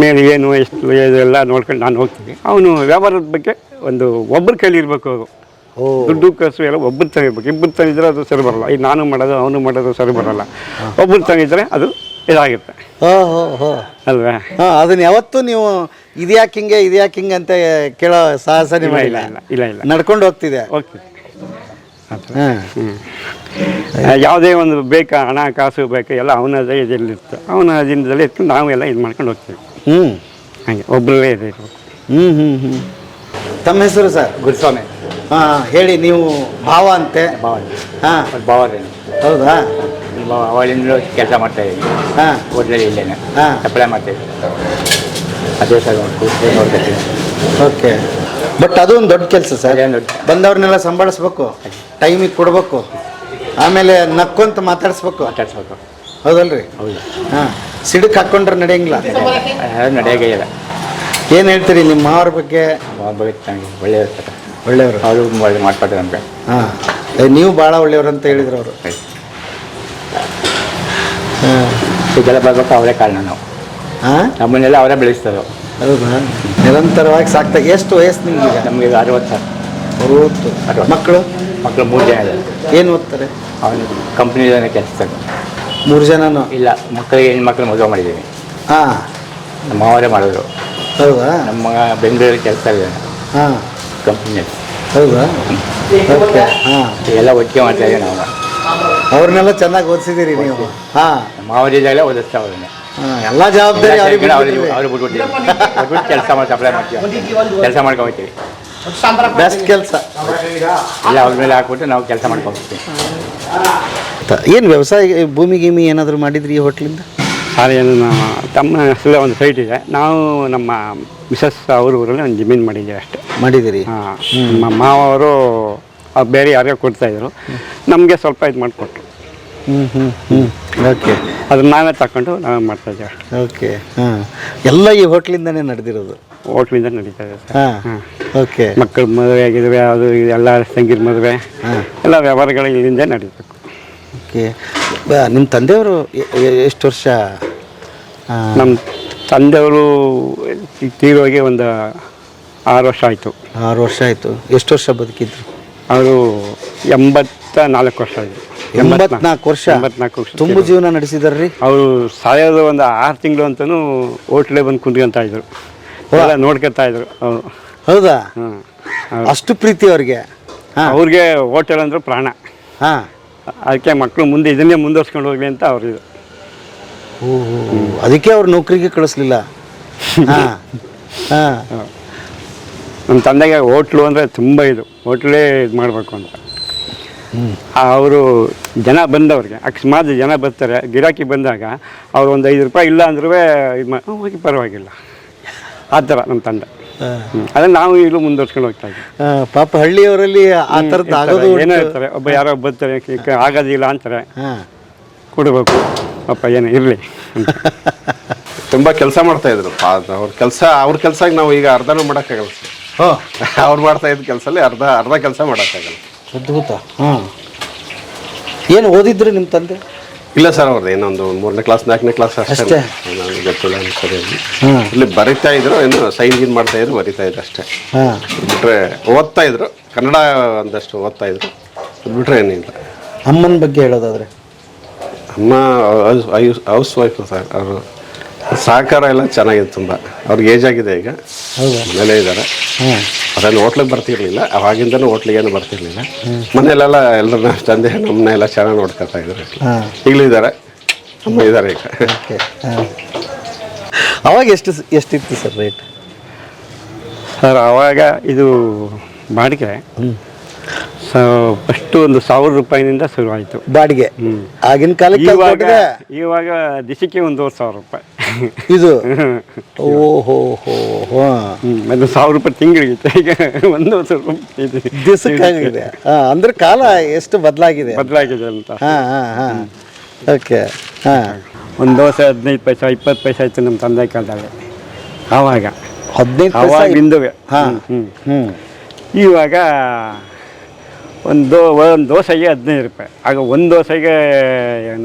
ಮೇಲೆ ಏನು ಎಷ್ಟು ಇದೆಲ್ಲ ನೋಡ್ಕೊಂಡು ನಾನು ಹೋಗ್ತೀವಿ. ಅವನು ವ್ಯವಹಾರದ ಬಗ್ಗೆ ಒಂದು ಒಬ್ಬರ ಕೇಳಿರ್ಬೇಕು ಅದು ದುಡ್ಡು ಕಾಸು ಎಲ್ಲ ಒಬ್ಬರು ತಂದಿರ್ಬೇಕು ಇಬ್ಬರು ತಂದಿದ್ರೆ ಅದು ಸರಿ ಬರಲ್ಲ. ಈಗ ನಾನು ಮಾಡೋದು ಅವನು ಮಾಡೋದು ಸರಿ ಬರಲ್ಲ. ಒಬ್ಬರು ತಂದಿದ್ರೆ ಅದು ಇದಾಗಿರುತ್ತೆ ಅಲ್ವಾ? ಹಾ ಅದನ್ನ ಯಾವತ್ತೂ ನೀವು ಇದ್ಯಾಕೆ ಹಿಂಗೆ ಇದ್ಯಾಕೆ ಹಿಂಗೆ ಅಂತ ಕೇಳೋ ಸಾಹಸ ಇಲ್ಲ ಇಲ್ಲ ಇಲ್ಲ ಇಲ್ಲ. ನಡ್ಕೊಂಡು ಹೋಗ್ತಿದೆ. ಓಕೆ. ಯಾವುದೇ ಒಂದು ಬೇಕಾ ಹಣ ಕಾಸು ಬೇಕು ಎಲ್ಲ ಅವನದೇ ಇತ್ತು. ಅವನ ದಿನದಲ್ಲಿ ನಾವು ನಾವೆಲ್ಲ ಇದು ಮಾಡ್ಕೊಂಡು ಹೋಗ್ತೀವಿ. ಹ್ಞೂ ಹಾಗೆ ಒಬ್ಬರಲ್ಲೇ ಇದೆ ಹ್ಞೂ ಹ್ಞೂ ಹ್ಞೂ ಹ್ಮ್. ತಮ್ಮ ಹೆಸರು ಸರ್? ಗುರುಸ್ವಾಮಿ. ಹಾಂ ಹೇಳಿ ನೀವು ಭಾವ ಅಂತೆ. ಭಾವ. ಹಾ. ಭಾವರೇ ಹೌದಾ? ಅವಳಿಂದ ಕೆಲಸ ಮಾಡ್ತಾ ಇದ್ದೀನಿ. ಹಾಂ. ಹೋಟ್ಲಲ್ಲಿ ಇಲ್ಲೇನೆ. ಹಾ. ಸಪ್ಲೈ ಮಾಡ್ತಾ ಇದ್ದೀನಿ. ಅದೇ ಸರ್ ಓಕೆ. ಬಟ್ ಅದು ಒಂದು ದೊಡ್ಡ ಕೆಲಸ ಸರ್. ಬಂದವ್ರನ್ನೆಲ್ಲ ಸಂಭಾಳಿಸ್ಬೇಕು. ಟೈಮಿಗೆ ಕೊಡಬೇಕು. ಆಮೇಲೆ ನಕ್ಕೊಂತ ಮಾತಾಡಿಸ್ಬೇಕು. ಮಾತಾಡ್ಸ್ಬೇಕು. ಹೌದಲ್ರಿ? ಹೌದು. ಹಾಂ. ಸಿಡಕ್ ಹಾಕ್ಕೊಂಡ್ರೆ ನಡೆಯಂಗಿಲ್ಲ. ಇಲ್ಲ ಏನು ಹೇಳ್ತೀರಿ ನಿಮ್ಮ ಮಾವ್ರ ಬಗ್ಗೆ? ಬಗ್ಗೆ ಚೆನ್ನಾಗಿ ಒಳ್ಳೆಯ ಇರ್ತಾರೆ ಒಳ್ಳೆಯವರು ಅವರು ಒಳ್ಳೆ ಮಾಡ್ಕೊಡ್ತಾರೆ ನಮಗೆ. ಹಾಂ. ನೀವು ಭಾಳ ಒಳ್ಳೆಯವರು ಅಂತ ಹೇಳಿದ್ರು ಅವರು. ಹಾಂ. ಇದೆಲ್ಲ ಬರ್ಬೇಕು ಅವರೇ ಕಾರಣ ನಾವು. ಹಾಂ? ನಮ್ಮನ್ನೆಲ್ಲ ಅವರೇ ಬೆಳೆಸ್ತಾರೆ. ಹೌದಾ? ನಿರಂತರವಾಗಿ ಸಾಕ್ತಾ ಎಷ್ಟು ವಯಸ್ಸು ನಿಮ್ಗೆ ನಮಗೆ ಅರವತ್ತು ಸರ್ ಅರವತ್ತು. ಮಕ್ಕಳು? ಮಕ್ಕಳು ಮೂರು ಜನ ಇದ್ದಾರೆ. ಏನು ಓದ್ತಾರೆ? ಅವನು ಕಂಪ್ನಿ ಕೆಲಸ. ಮೂರು ಜನನು? ಇಲ್ಲ ಮಕ್ಕಳಿಗೆ ಹೆಣ್ಮಕ್ಳು ಮದುವೆ ಮಾಡಿದ್ದೀವಿ. ಹಾಂ. ನಮ್ಮ ಮಾವರೇ ಮಾಡಿದ್ರು. ಹೌದಾ? ನಮ್ಮ ಮಗ ಬೆಂಗಳೂರಲ್ಲಿ ಕೆಲಸ ಇದೆ ಹಾಂ. ಕಂಪ್ನಿಯಲ್ಲಿ ಹೌದಾ? ಓಕೆ. ಹಾಂ. ಎಲ್ಲ ಒಟ್ಟಿಗೆ ಮಾಡ್ತಾ ಇದ್ದೀವಿ ನಾವು ಅವ್ರನ್ನೆಲ್ಲ ಚೆನ್ನಾಗಿ ಓದಿಸಿದ್ದೀರಿ ನೀವು. ಹಾಂ. ಮಾವರಿದ್ದಾಗಲೇ ಓದಿಸ್ತಾ ಅವ್ರನ್ನೇ ಎಲ್ಲ ಜವಾಬ್ದಾರಿ ಅವ್ರಿಗೆ ಅವ್ರಿಗೆ. ಅವ್ರು ಬಿಟ್ಬಿಟ್ಟು ಕೆಲಸ ಮಾಡಿ ಸಪ್ಲೈ ಮಾಡ್ತೀವಿ ಕೆಲಸ ಮಾಡ್ಕೊಂಡ್ತೀವಿ ಬೆಸ್ಟ್ ಕೆಲಸ. ಇಲ್ಲ ಅವ್ರ ಮೇಲೆ ಹಾಕ್ಬಿಟ್ಟು ನಾವು ಕೆಲಸ ಮಾಡ್ಕೊಂಡು ಹೋಗ್ತೀವಿ ಏನು ವ್ಯವಸಾಯ ಭೂಮಿ ಗೀಮಿ ಏನಾದರೂ ಮಾಡಿದ್ರಿ ಈ ಹೋಟ್ಲಿಂದ? ಸರ್ ಏನು ತಮ್ಮ ಹೆಸರಲ್ಲೇ ಒಂದು ಸೈಟ್ ಇದೆ. ನಾವು ನಮ್ಮ ಮಿಸಸ್ ಅವ್ರ ಊರಲ್ಲಿ ಒಂದು ಜಮೀನು ಮಾಡಿದ್ದೀವಿ ಅಷ್ಟೇ. ಮಾಡಿದಿರಿ ಹಾಂ ನಮ್ಮ ಮಾವರು ಅವ್ರು ಬೇರೆ ಯಾರಿಗೋ ಕೊಡ್ತಾಯಿದ್ರು ನಮಗೆ ಸ್ವಲ್ಪ ಇದು ಮಾಡಿಕೊಟ್ರು. ಹ್ಞೂ ಹ್ಞೂ ಹ್ಞೂ ಓಕೆ ಅದನ್ನ ನಾವೇ ತಕೊಂಡು ನಾವೇ ಮಾಡ್ತಾಯಿದ್ದೀವಿ ಇದ್ದೇವೆ. ಓಕೆ ಹಾಂ. ಎಲ್ಲ ಈ ಹೋಟ್ಲಿಂದನೇ ನಡೆದಿರೋದು? ಹೋಟ್ಲಿಂದ ನಡೀತಾ ಇದೆ ಸರ್. ಹಾಂ ಓಕೆ. ಮಕ್ಕಳ ಮದುವೆ ಆಗಿದ್ವಿ ಅದು ಇದು ಎಲ್ಲ ತಂಗಿರ ಮದುವೆ. ಎಲ್ಲ ವ್ಯವಹಾರಗಳು ಇಲ್ಲಿಂದ ನಡೀಬೇಕು ಓಕೆ. ನಿಮ್ಮ ತಂದೆಯವರು ಎಷ್ಟು ವರ್ಷ? ನಮ್ಮ ತಂದೆಯವರು ತೀರೋಗಿ ಒಂದು ಆರು ವರ್ಷ ಆಯಿತು. ಆರು ವರ್ಷ ಆಯಿತು. ಎಷ್ಟು ವರ್ಷ ಬದುಕಿದ್ರು? ಅವರು ಎಂಬತ್ತ ನಾಲ್ಕು ವರ್ಷ ಆಯಿತು. ಎಂಬತ್ನಾಲ್ಕು ವರ್ಷ ಎಂಬತ್ನಾಲ್ಕು ವರ್ಷ ತುಂಬ ಜೀವನ ನಡೆಸಿದಾರ್ರಿ. ಅವರು ಸಾಯೋದು ಒಂದು ಆರು ತಿಂಗಳು ಅಂತಲೂ ಹೋಟ್ಲೇ ಬಂದು ಕುಂತ್ಕೊಂತ ಇದ್ರು. ಎಲ್ಲ ನೋಡ್ಕೊತಾ ಇದ್ರು ಅವರು. ಹೌದಾ? ಅಷ್ಟು ಪ್ರೀತಿ ಅವ್ರಿಗೆ. ಅವ್ರಿಗೆ ಹೋಟೆಲ್ ಅಂದ್ರೆ ಪ್ರಾಣ. ಹಾಂ. ಅದಕ್ಕೆ ಮಕ್ಕಳು ಮುಂದೆ ಇದನ್ನೇ ಮುಂದುವರ್ಸ್ಕೊಂಡು ಹೋಗ್ಲಿ ಅಂತ ಅವ್ರು ಇದು. ಓಹೋ ಅದಕ್ಕೆ ಅವ್ರು ನೌಕರಿಗೆ ಕಳಿಸ್ಲಿಲ್ಲ. ಹಾಂ. ಹಾಂ. ನಮ್ಮ ತಂದೆಗೆ ಹೋಟ್ಲು ಅಂದರೆ ತುಂಬ ಇದು. ಹೋಟ್ಲೇ ಇದು ಮಾಡಬೇಕು ಅಂತ. ಅವರು ಜನ ಬಂದವ್ರಿಗೆ ಅಕಸ್ಮಾತ್ ಜನ ಬರ್ತಾರೆ ಗಿರಾಕಿ ಬಂದಾಗ ಅವ್ರು ಒಂದು ಐದು ರೂಪಾಯಿ ಇಲ್ಲ ಅಂದ್ರೂ ಇದು ಮಾ ಹೋಗಿ ಪರವಾಗಿಲ್ಲ. ಆ ಥರ ನಮ್ಮ ತಂಡ. ಅದನ್ನು ನಾವು ಇಲ್ಲೂ ಮುಂದುವರ್ಸ್ಕೊಂಡು ಹೋಗ್ತಾ ಇದ್ದೀವಿ. ಪಾಪ ಹಳ್ಳಿಯವರಲ್ಲಿ ಆ ಥರದ್ದು ಆಗೋದು ಏನೋ ಇರ್ತಾರೆ ಒಬ್ಬ ಯಾರೋ ಬರ್ತಾರೆ ಆಗೋದಿಲ್ಲ ಅಂತಾರೆ. ಕೊಡಬೇಕು. ಪಾಪ ಏನೋ ಇರಲಿ. ತುಂಬ ತುಂಬಾ ಕೆಲಸ ಮಾಡ್ತಾ ಇದ್ರು. ಅವ್ರ ಕೆಲಸ ಅವ್ರ ಕೆಲಸ ನಾವು ಈಗ ಅರ್ಧನೂ ಮಾಡೋಕ್ಕಾಗಲ್ಲ. ಸರ್ ಹೋ. ಅವ್ರು ಮಾಡ್ತಾ ಇದ್ದ ಕೆಲಸಲ್ಲಿ ಅರ್ಧ ಅರ್ಧ ಕೆಲಸ ಮಾಡೋಕ್ಕಾಗಲ್ಲ. ಅದ್ಭುತ ಹಾಂ. ಏನು ಓದಿದ್ರು ನಿಮ್ಮ ತಂದೆ? ಇಲ್ಲ ಸರ್ ಅವ್ರದ್ದು ಇನ್ನೊಂದು ಮೂರನೇ ಕ್ಲಾಸ್ ನಾಲ್ಕನೇ ಕ್ಲಾಸ್ ಅಷ್ಟೇ. ಗೊತ್ತಿಲ್ಲ ಹಾಂ. ಇಲ್ಲಿ ಬರಿತಾ ಇದ್ರು ಏನು ಸೈನ್ ಗೀನ್ ಮಾಡ್ತಾ ಇದ್ರು ಬರಿತಾ ಇದ್ರು ಅಷ್ಟೇ. ಹಾಂ. ಬಿಟ್ರೆ ಓದ್ತಾ ಇದ್ರು ಕನ್ನಡ ಒಂದಷ್ಟು ಓದ್ತಾ ಇದ್ರು. ಅದ್ ಬಿಟ್ರೆ ಏನಿಲ್ಲ. ಅಮ್ಮನ ಬಗ್ಗೆ ಹೇಳೋದಾದ್ರೆ? ಅಮ್ಮ ಹೌಸ್ ವೈಫ್ ಸರ್ ಅವರು. ಸಹಕಾರ ಎಲ್ಲ ಚೆನ್ನಾಗಿದೆ ತುಂಬ. ಅವ್ರಿಗೆ ಏಜ್ ಆಗಿದೆ ಈಗ. ಮನೇಲೇ ಇದ್ದಾರೆ. ಅದ್ರಲ್ಲಿ ಹೋಟ್ಲಿಗೆ ಬರ್ತಿರ್ಲಿಲ್ಲ ಅವಾಗಿಂದನೂ ಹೋಟ್ಲಿಗೆ ಏನು ಬರ್ತಿರ್ಲಿಲ್ಲ. ಮನೆಯಲ್ಲೆಲ್ಲ ಎಲ್ಲರನ್ನ ತಂದೆ ನಮ್ಮನ್ನ ಎಲ್ಲ ಚೆನ್ನಾಗಿ ನೋಡ್ಕೊತಾ ಇದ್ದಾರೆ ಈಗಲೂ ಇದ್ದಾರೆ ಅಮ್ಮ. ಇದ್ದಾರೆ ಈಗ. ಅವಾಗ ಎಷ್ಟು ಎಷ್ಟಿತ್ತು ಸರ್ ರೇಟ್? ಸರ್ ಅವಾಗ ಇದು ಬಾಡಿಗೆ. ಸೊ ಫಸ್ಟು ಒಂದು ಸಾವಿರ ರೂಪಾಯಿನಿಂದ ಶುರುವಾಯಿತು. ಬಾಡಿಗೆ. ಆಗಿನ ಕಾಲಕ್ಕೆ ಇವಾಗ. ಇವಾಗ ದಿಸಕ್ಕೆ ಒಂದೂವರೆ ಸಾವಿರ ರೂಪಾಯಿ. ಇದು? ಓಹೋ ಹೋ ಅದು ಸಾವಿರ ರೂಪಾಯಿ ತಿಂಗಳಿಗೆ ಈಗ ಒಂದು ರೂಪಾಯಿ ದಿವಸಕ್ಕಾಗಿದೆ ಹಾಂ ಅಂದ್ರೆ ಕಾಲ ಎಷ್ಟು ಬದಲಾಗಿದೆ? ಬದಲಾಗಿದೆ ಅಂತ. ಹಾ ಹಾ ಹಾ. ಓಕೆ ಹಾ. ಒಂದು ದೋಸೆ ಹದಿನೈದು ಪೈಸೆ ಇಪ್ಪತ್ತು ಪೈಸೆ ಆಯ್ತು ನಮ್ಮ ತಂದೆ ಕಾಲದಾಗ ಆವಾಗ. ಹದಿನೈದು ಬಿಂದುವೆ ಹಾ. ಹ್ಞೂ ಇವಾಗ ಒಂದು ದೋ ಒಂದು ದೋಸೆಗೆ ಹದಿನೈದು ರೂಪಾಯಿ. ಆಗ ಒಂದು ದೋಸೆಗೆ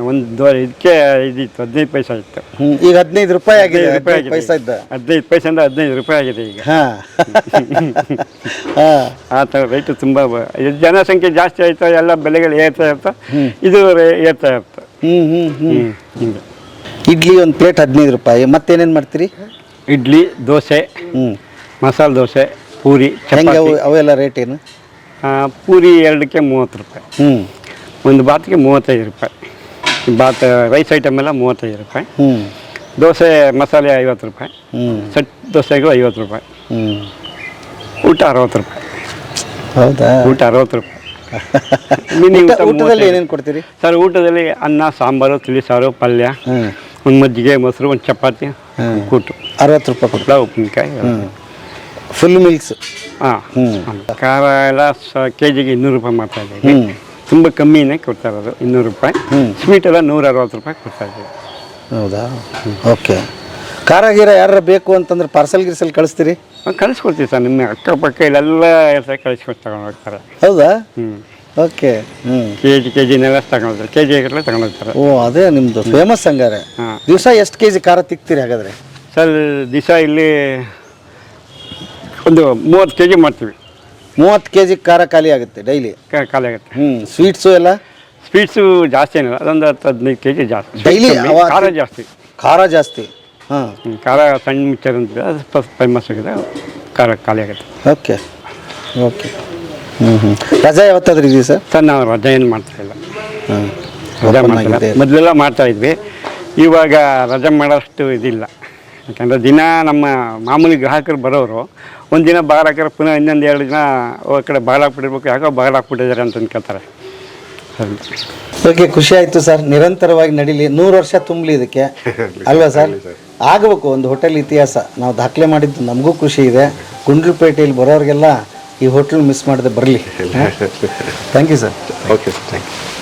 ಒಂದು ದೋ ಇದಕ್ಕೆ ಇದಿತ್ತು ಹದಿನೈದು ಪೈಸೆ ಇತ್ತು. ಈಗ ಹದಿನೈದು ರೂಪಾಯಿ ಆಗಿದೆ ಹದಿನೈದು ರೂಪಾಯಿ ಪೈಸೆ ಇದ್ದ ಹದಿನೈದು ಪೈಸೆಯಿಂದ ಹದಿನೈದು ರೂಪಾಯಿ ಆಗಿದೆ ಈಗ. ಹಾ. ಹಾ. ಆ ಥರ ರೇಟು ತುಂಬ ಬ- ಇದು ಜನಸಂಖ್ಯೆ ಜಾಸ್ತಿ ಆಯ್ತಾ ಎಲ್ಲ ಬೆಲೆಗಳು ಏರ್ತಾ ಇರ್ತಾ ಇದು ರೇ- ಏರ್ತಾ ಇರ್ತಾ ಹ್ಮ್ ಹ್ಮ್ ಹ್ಮ್. ಹ್ಞೂ ಹಿಂಗೆ. ಇಡ್ಲಿ ಒಂದು ಪ್ಲೇಟ್ ಹದಿನೈದು ರೂಪಾಯಿ. ಮತ್ತೇನೇನು ಮಾಡ್ತೀರಿ? ಇಡ್ಲಿ ದೋಸೆ ಹ್ಮ್. ಮಸಾಲೆ ದೋಸೆ ಪೂರಿ ಹೆಂಗೆ ಚಪಾತಿ. ಅವು ಅವೆಲ್ಲ ರೇಟ್ ಏನು? ಪೂರಿ ಎರಡಕ್ಕೆ ಮೂವತ್ತು ರೂಪಾಯಿ. ಹ್ಞೂ ಒಂದು ಬಾತಿಗೆ ಮೂವತ್ತೈದು ರೂಪಾಯಿ. ಬಾತ್ ರೈಸ್ ಐಟಮ್ ಎಲ್ಲ ಮೂವತ್ತೈದು ರೂಪಾಯಿ. ಹ್ಞೂ ದೋಸೆ ಮಸಾಲೆ ಐವತ್ತು ರೂಪಾಯಿ. ಹ್ಞೂ ಸೆಟ್ ದೋಸೆಗೂ ಐವತ್ತು ರೂಪಾಯಿ. ಹ್ಞೂ ಊಟ ಅರವತ್ತು ರೂಪಾಯಿ. ಹೌದಾ? ಊಟ ಅರವತ್ತು ರೂಪಾಯಿ. ಊಟ- ಊಟ ಊಟದಲ್ಲಿ. ಏನೇನು ಕೊಡ್ತೀರಿ? ಸರ್ ಊಟದಲ್ಲಿ ಅನ್ನ ಸಾಂಬಾರು ತಿಳಿಸಾರು ಪಲ್ಯ ಒಂದು ಮಜ್ಜಿಗೆ ಮೊಸರು ಒಂದು ಚಪಾತಿ ಕೂಟು. ಅರವತ್ತು ರೂಪಾಯಿ ಹಪ್ಪಳ ಉಪ್ಪಿನಕಾಯಿ ಫುಲ್ ಮಿಲ್ಕ್ಸ್ ಹಾಂ. ಖಾರ ಎಲ್ಲ ಕೆ ಜಿಗೆ ಇನ್ನೂರು ರೂಪಾಯಿ ಮಾಡ್ತಾ ಇದ್ದೀವಿ. ತುಂಬ ಕಮ್ಮಿನೇ ಕೊಡ್ತಾ ಇರೋದು ಇನ್ನೂರು ರೂಪಾಯಿ. ಸ್ವೀಟ್ ಎಲ್ಲ ನೂರ ಅರವತ್ತು ರೂಪಾಯಿ ಕೊಡ್ತಾ ಇದ್ದೀವಿ. ಹೌದಾ? ಓಕೆ ಖಾರ ಗೀರ ಯಾರು ಬೇಕು ಅಂತಂದ್ರೆ ಪಾರ್ಸಲ್ ಗಿರ್ಸಲ್ ಕಳಿಸ್ತೀರಿ? ಕಳಿಸ್ಕೊಡ್ತೀವಿ ಸರ್ ನಿಮ್ಮ ಅಕ್ಕಪಕ್ಕ ಇಲ್ಲೆಲ್ಲ ಇರ್ತಾರೆ ಕಳಿಸ್ಕೊಟ್ಟು ತಗೊಂಡು ಹೋಗ್ತಾರೆ ಹೌದಾ? ಹ್ಞೂ ಓಕೆ ಹ್ಞೂ ಕೆ ಜಿ ಕೆ ಜಿನೆಲ್ಲ ತಗೊಂಡೋಗ್ತಾರೆ. ಕೆ ಜಿ ಗಟ್ಟಲೆ ತಗೊಂಡೋಗ್ತಾರೆ. ಓ ಅದೇ ನಿಮ್ಮದು ಫೇಮಸ್ ಹಂಗಾರೆ. ಹಾಂ. ದಿವಸ ಎಷ್ಟು ಕೆ ಜಿ ಖಾರ ತಿಕ್ತೀರಿ ಹಾಗಾದ್ರೆ? ಸರ್ ದಿವಸ ಇಲ್ಲಿ ಒಂದು ಮೂವತ್ತು ಕೆ ಜಿ ಮಾಡ್ತೀವಿ. ಮೂವತ್ತು ಕೆ ಜಿ ಖಾರ ಖಾಲಿ ಆಗುತ್ತೆ ಡೈಲಿ? ಕ- ಖಾಲಿ ಆಗುತ್ತೆ. ಹ್ಞೂ ಸ್ವೀಟ್ಸು ಎಲ್ಲ? ಸ್ವೀಟ್ಸು ಜಾಸ್ತಿ ಏನಿಲ್ಲ ಅದೊಂದು ಹತ್ತು ಹದಿನೈದು ಕೆ ಜಿ ಜಾಸ್ತಿ. ಡೈಲಿ Daily ಕಮ್ಮಿ, ಅವ- ಖಾರ ಜಾಸ್ತಿ. ಖಾರ ಜಾಸ್ತಿ? ಹಾಂ. ಹ್ಮ್, ಖಾರ ಸಣ್ಣ ಮಿಕ್ಚರ್ ಅಂತ ಅದು ಫೇಮಸ್ ಆಗಿದೆ ಖಾರ ಖಾಲಿ ಆಗುತ್ತೆ. Okay okay. ಹ್ಞೂ ಹ್ಞೂ ರಜಾ ಯಾವತ್ತಾದ್ರೂ ಇದೆಯಾ ಸರ್? ಸರ್ ನಾವು ರಜಾ ಏನು ಮಾಡ್ತಾ ಇಲ್ಲ. ಹಾಂ ರಜೆ ಮಾಡ್ತಾ ಮೊದಲೆಲ್ಲ ಮಾಡ್ತಾ ಇದ್ವಿ. ಇವಾಗ ರಜೆ ಮಾಡೋಷ್ಟು ಇದಿಲ್ಲ. ಯಾಕಂದರೆ ದಿನ ನಮ್ಮ ಮಾಮೂಲಿ ಗ್ರಾಹಕರು ಬರೋರು ಒಂದು ದಿನ ಬಾಗಿಲು ಹಾಕಿದ್ರೆ ಪುನಃ ಇನ್ನೊಂದು ಎರಡು ದಿನ ಓ ಕಡೆ ಬಾಗಿಲು ಹಾಕ್ಬಿಟ್ಟಿರ್ಬೇಕು ಯಾಕೋ ಬಾಗಿಲು ಹಾಕ್ಬಿಟ್ಟಿದ್ದಾರೆ ಅಂತ ಅನ್ಕೋತಾರೆ ಓಕೆ ಖುಷಿ ಆಯಿತು ಸರ್. ನಿರಂತರವಾಗಿ ನಡೀಲಿ. ನೂರು ವರ್ಷ ತುಂಬಲಿ ಇದಕ್ಕೆ. ಅಲ್ವಾ ಸರ್? ಆಗಬೇಕು ಒಂದು ಹೋಟೆಲ್ ಇತಿಹಾಸ. ನಾವು ದಾಖಲೆ ಮಾಡಿದ್ದು ನಮಗೂ ಖುಷಿ ಇದೆ. ಗುಂಡ್ಲುಪೇಟೆಯಲ್ಲಿ ಬರೋರಿಗೆಲ್ಲ ಈ ಹೋಟೆಲ್ ಮಿಸ್ ಮಾಡದೆ ಬರಲಿ. Thank you sir okay thank you